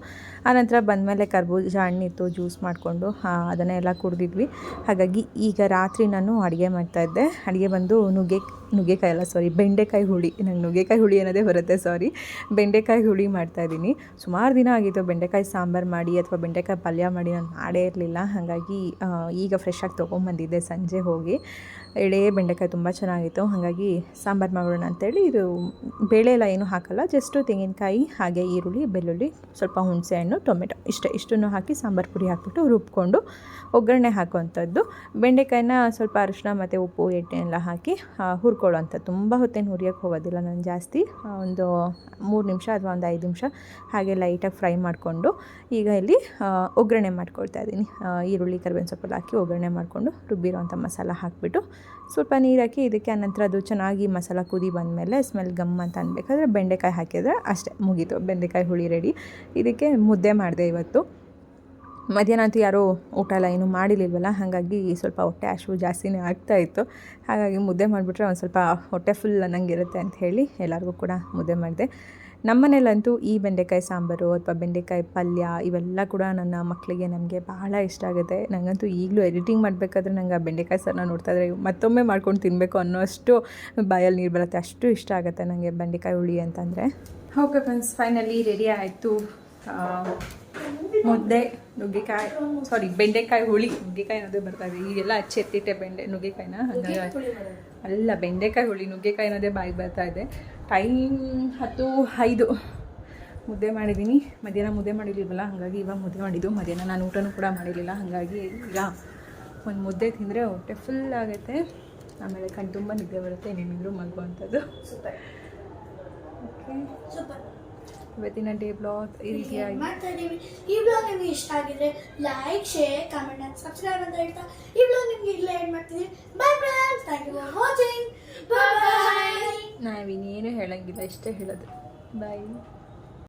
ಆನಂತರ ಬಂದಮೇಲೆ ಕರ್ಬೂಜ ಹಣ್ಣಿತ್ತು ಜ್ಯೂಸ್ ಮಾಡಿಕೊಂಡು ಅದನ್ನೇ ಎಲ್ಲ ಕುಡಿದಿದ್ವಿ. ಹಾಗಾಗಿ ಈಗ ರಾತ್ರಿ ನಾನು ಅಡುಗೆ ಮಾಡ್ತಾಯಿದ್ದೆ ಅಡುಗೆ ಬಂದು ನುಗ್ಗೆ ನುಗ್ಗೆಕಾಯಿ ಅಲ್ಲ ಸಾರಿ ಬೆಂಡೆಕಾಯಿ ಹುಳಿ. ನಂಗೆ ನುಗ್ಗೆಕಾಯಿ ಹುಳಿ ಅನ್ನೋದೇ ಬರುತ್ತೆ ಸಾರಿ ಬೆಂಡೆಕಾಯಿ ಹುಳಿ ಮಾಡ್ತಾಯಿದ್ದೀನಿ ಸುಮಾರು ದಿನ ಆಗಿತ್ತು ಬೆಂಡೆಕಾಯಿ ಸಾಂಬಾರು ಮಾಡಿ ಅಥವಾ ಬೆಂಡೆಕಾಯಿ ಪಲ್ಯ ಮಾಡಿ, ನಾನು ಮಾಡೇ ಇರಲಿಲ್ಲ. ಹಾಗಾಗಿ ಈಗ ಫ್ರೆಶಾಗಿ ತೊಗೊಂಬಂದಿದ್ದೆ ಸಂಜೆ ಹೋಗಿ. ಎಳೆ ಬೆಂಡೆಕಾಯಿ ತುಂಬ ಚೆನ್ನಾಗಿತ್ತು. ಹಾಗಾಗಿ ಸಾಂಬಾರು ಮಾಡೋಣ ಅಂತೇಳಿ ಇದು ಬೇಳೆ ಎಲ್ಲ ಏನೂ ಹಾಕಲ್ಲ ಜಸ್ಟು ತೆಂಗಿನಕಾಯಿ, ಹಾಗೆ ಈರುಳ್ಳಿ, ಬೆಳ್ಳುಳ್ಳಿ, ಸ್ವಲ್ಪ ಹುಣಸೆಹಣ್ಣು ಟೊಮೆಟೊ ಇಷ್ಟೇ. ಇಷ್ಟನ್ನು ಹಾಕಿ ಸಾಂಬಾರು ಪುಡಿ ಹಾಕಿಬಿಟ್ಟು ರುಬ್ಕೊಂಡು ಒಗ್ಗರಣೆ ಹಾಕುವಂಥದ್ದು. ಬೆಂಡೆಕಾಯಿನ ಸ್ವಲ್ಪ ಅರಿಶಿನ ಮತ್ತು ಉಪ್ಪು, ಎಣ್ಣೆ ಎಲ್ಲ ಹಾಕಿ ಹುರ್ಕೊಳ್ಳೋ ಅಂಥದ್ದು ತುಂಬ ಹೊತ್ತೇನು ಹುರಿಯೋಕ್ಕೆ ಹೋಗೋದಿಲ್ಲ ನಾನು ಜಾಸ್ತಿ. ಒಂದು ಮೂರು ನಿಮಿಷ ಅಥವಾ ಒಂದು ಐದು ನಿಮಿಷ ಹಾಗೆ ಲೈಟಾಗಿ ಫ್ರೈ ಮಾಡಿಕೊಂಡು ಈಗ ಇಲ್ಲಿ ಒಗ್ಗರಣೆ ಮಾಡ್ಕೊಳ್ತಾ ಇದ್ದೀನಿ. ಈರುಳ್ಳಿ, ಕರಿಬೇವಿನ ಸೊಪ್ಪಲ್ಲಿ ಹಾಕಿ ಒಗ್ಗರಣೆ ಮಾಡಿಕೊಂಡು ರುಬ್ಬಿರೋಂಥ ಮಸಾಲ ಹಾಕಿಬಿಟ್ಟು ಸ್ವಲ್ಪ ನೀರು ಹಾಕಿ ಇದಕ್ಕೆ ಆನಂತರ ಅದು ಚೆನ್ನಾಗಿ ಮಸಾಲ ಕುದಿ ಬಂದಮೇಲೆ ಸ್ಮೆಲ್ ಗಮ್ ಅಂತ ಅನ್ಬೇಕಾದ್ರೆ ಬೆಂಡೆಕಾಯಿ ಹಾಕಿದ್ರೆ ಅಷ್ಟೇ, ಮುಗೀತು. ಬೆಂಡೆಕಾಯಿ ಹುಳಿ ರೆಡಿ ಇದಕ್ಕೆ ಮುದ್ದೆ ಮಾಡಿದೆ ಇವತ್ತು. ಮಧ್ಯಾಹ್ನ ಅಂತೂ ಯಾರೂ ಊಟ ಎಲ್ಲ ಏನೂ ಮಾಡಿಲಿಲ್ವಲ್ಲ ಹಾಗಾಗಿ ಸ್ವಲ್ಪ ಹೊಟ್ಟೆ ಹಶು ಜಾಸ್ತಿನೇ ಆಗ್ತಾಯಿತ್ತು ಹಾಗಾಗಿ ಮುದ್ದೆ ಮಾಡಿಬಿಟ್ರೆ ಒಂದು ಸ್ವಲ್ಪ ಹೊಟ್ಟೆ ಫುಲ್ ಅನ್ನಂಗಿರುತ್ತೆ ಅಂತ ಹೇಳಿ ಎಲ್ಲರಿಗೂ ಕೂಡ ಮುದ್ದೆ ಮಾಡಿದೆ. ನಮ್ಮನೇಲಂತೂ ಈ ಬೆಂಡೆಕಾಯಿ ಸಾಂಬಾರು ಅಥವಾ ಬೆಂಡೆಕಾಯಿ ಪಲ್ಯ ಇವೆಲ್ಲ ಕೂಡ ನನ್ನ ಮಕ್ಕಳಿಗೆ ನನಗೆ ಬಹಳ ಇಷ್ಟ ಆಗುತ್ತೆ. ನನಗಂತೂ ಈಗಲೂ ಎಡಿಟಿಂಗ್ ಮಾಡಬೇಕಾದ್ರೆ ನಂಗೆ ಆ ಬೆಂಡೆಕಾಯಿ ಸಾರನ್ನ ನೋಡ್ತಾ ಇದ್ರೆ ಮತ್ತೊಮ್ಮೆ ಮಾಡ್ಕೊಂಡು ತಿನ್ನಬೇಕು ಅನ್ನೋ ಅಷ್ಟು ಬಾಯಲ್ಲಿ ನೀರು ಬರುತ್ತೆ. ಅಷ್ಟು ಇಷ್ಟ ಆಗುತ್ತೆ ನನಗೆ ಬೆಂಡೆಕಾಯಿ ಹುಳಿ ಅಂತಂದರೆ. ಓಕೆ ಫ್ರೆಂಡ್ಸ್ ಫೈನಲಿ ರೆಡಿ ಆಯಿತು. ಮುದ್ದೆ ನುಗ್ಗೆಕಾಯಿ ಸಾರಿ ಬೆಂಡೆಕಾಯಿ ಹುಳಿ. ನುಗ್ಗೆಕಾಯಿ ಅನ್ನೋದೇ ಬರ್ತಾ ಇದೆ. ಈಗೆಲ್ಲ ಅಚ್ಚೆತ್ತಿಟ್ಟೆ ಬೆಂಡೆ ನುಗ್ಗೆಕಾಯಿನ. ಅಲ್ಲ ಬೆಂಡೆಕಾಯಿ ಹುಳಿ ನುಗ್ಗೆಕಾಯಿ ಅನ್ನೋದೇ ಬಾಯಿಗೆ ಬರ್ತಾ ಇದೆ. ಟೈಮ್ ಹತ್ತು ಐದು. ಮುದ್ದೆ ಮಾಡಿದ್ದೀನಿ. ಮಧ್ಯಾಹ್ನ ಮುದ್ದೆ ಮಾಡಿರ್ಲಿಲ್ವಲ್ಲ ಹಾಗಾಗಿ ಇವಾಗ ಮುದ್ದೆ ಮಾಡಿದ್ದು. ಮಧ್ಯಾಹ್ನ ನಾನು ಊಟನೂ ಕೂಡ ಮಾಡಿರಲಿಲ್ಲ ಹಾಗಾಗಿ ಈಗ ಒಂದು ಮುದ್ದೆ ತಿಂದರೆ ಹೊಟ್ಟೆ ಫುಲ್ ಆಗುತ್ತೆ. ಆಮೇಲೆ ಕಣ್ಣು ತುಂಬ ನಿದ್ದೆ ಬರುತ್ತೆ ಏನೇನಿದ್ರು ಮಗುವಂಥದ್ದು ಓಕೆ ಸೂಪರ್. ಇವತ್ತಿನ ಡೇ ಬ್ಲಾಗ್ ಈ ರೀತಿಯಾಗಿ ಮಾಡ್ತಾ ಇದ್ದೀವಿ. ಈ ಬ್ಲಾಗ್ ನಿಮ್ಗೆ ಇಷ್ಟ ಆಗಿದ್ರೆ ಲೈಕ್ ಶೇರ್ ಕಮೆಂಟ್ ಅಂತ ಸಬ್ಸ್ಕ್ರೈಬ್ ಅಂತ ಹೇಳ್ತಾ ಈ ಬ್ಲಾಗ್ ನಿಮ್ಗೆ ಇಲ್ಲೇ ಏನು ಮಾಡ್ತಿದ್ದೀವಿ bye friends thank you for watching bye ನಾವಿನ್ನೇನು ಹೇಳಂಗಿಲ್ಲ ಇಷ್ಟೇ ಹೇಳೋದು. ಬಾಯ್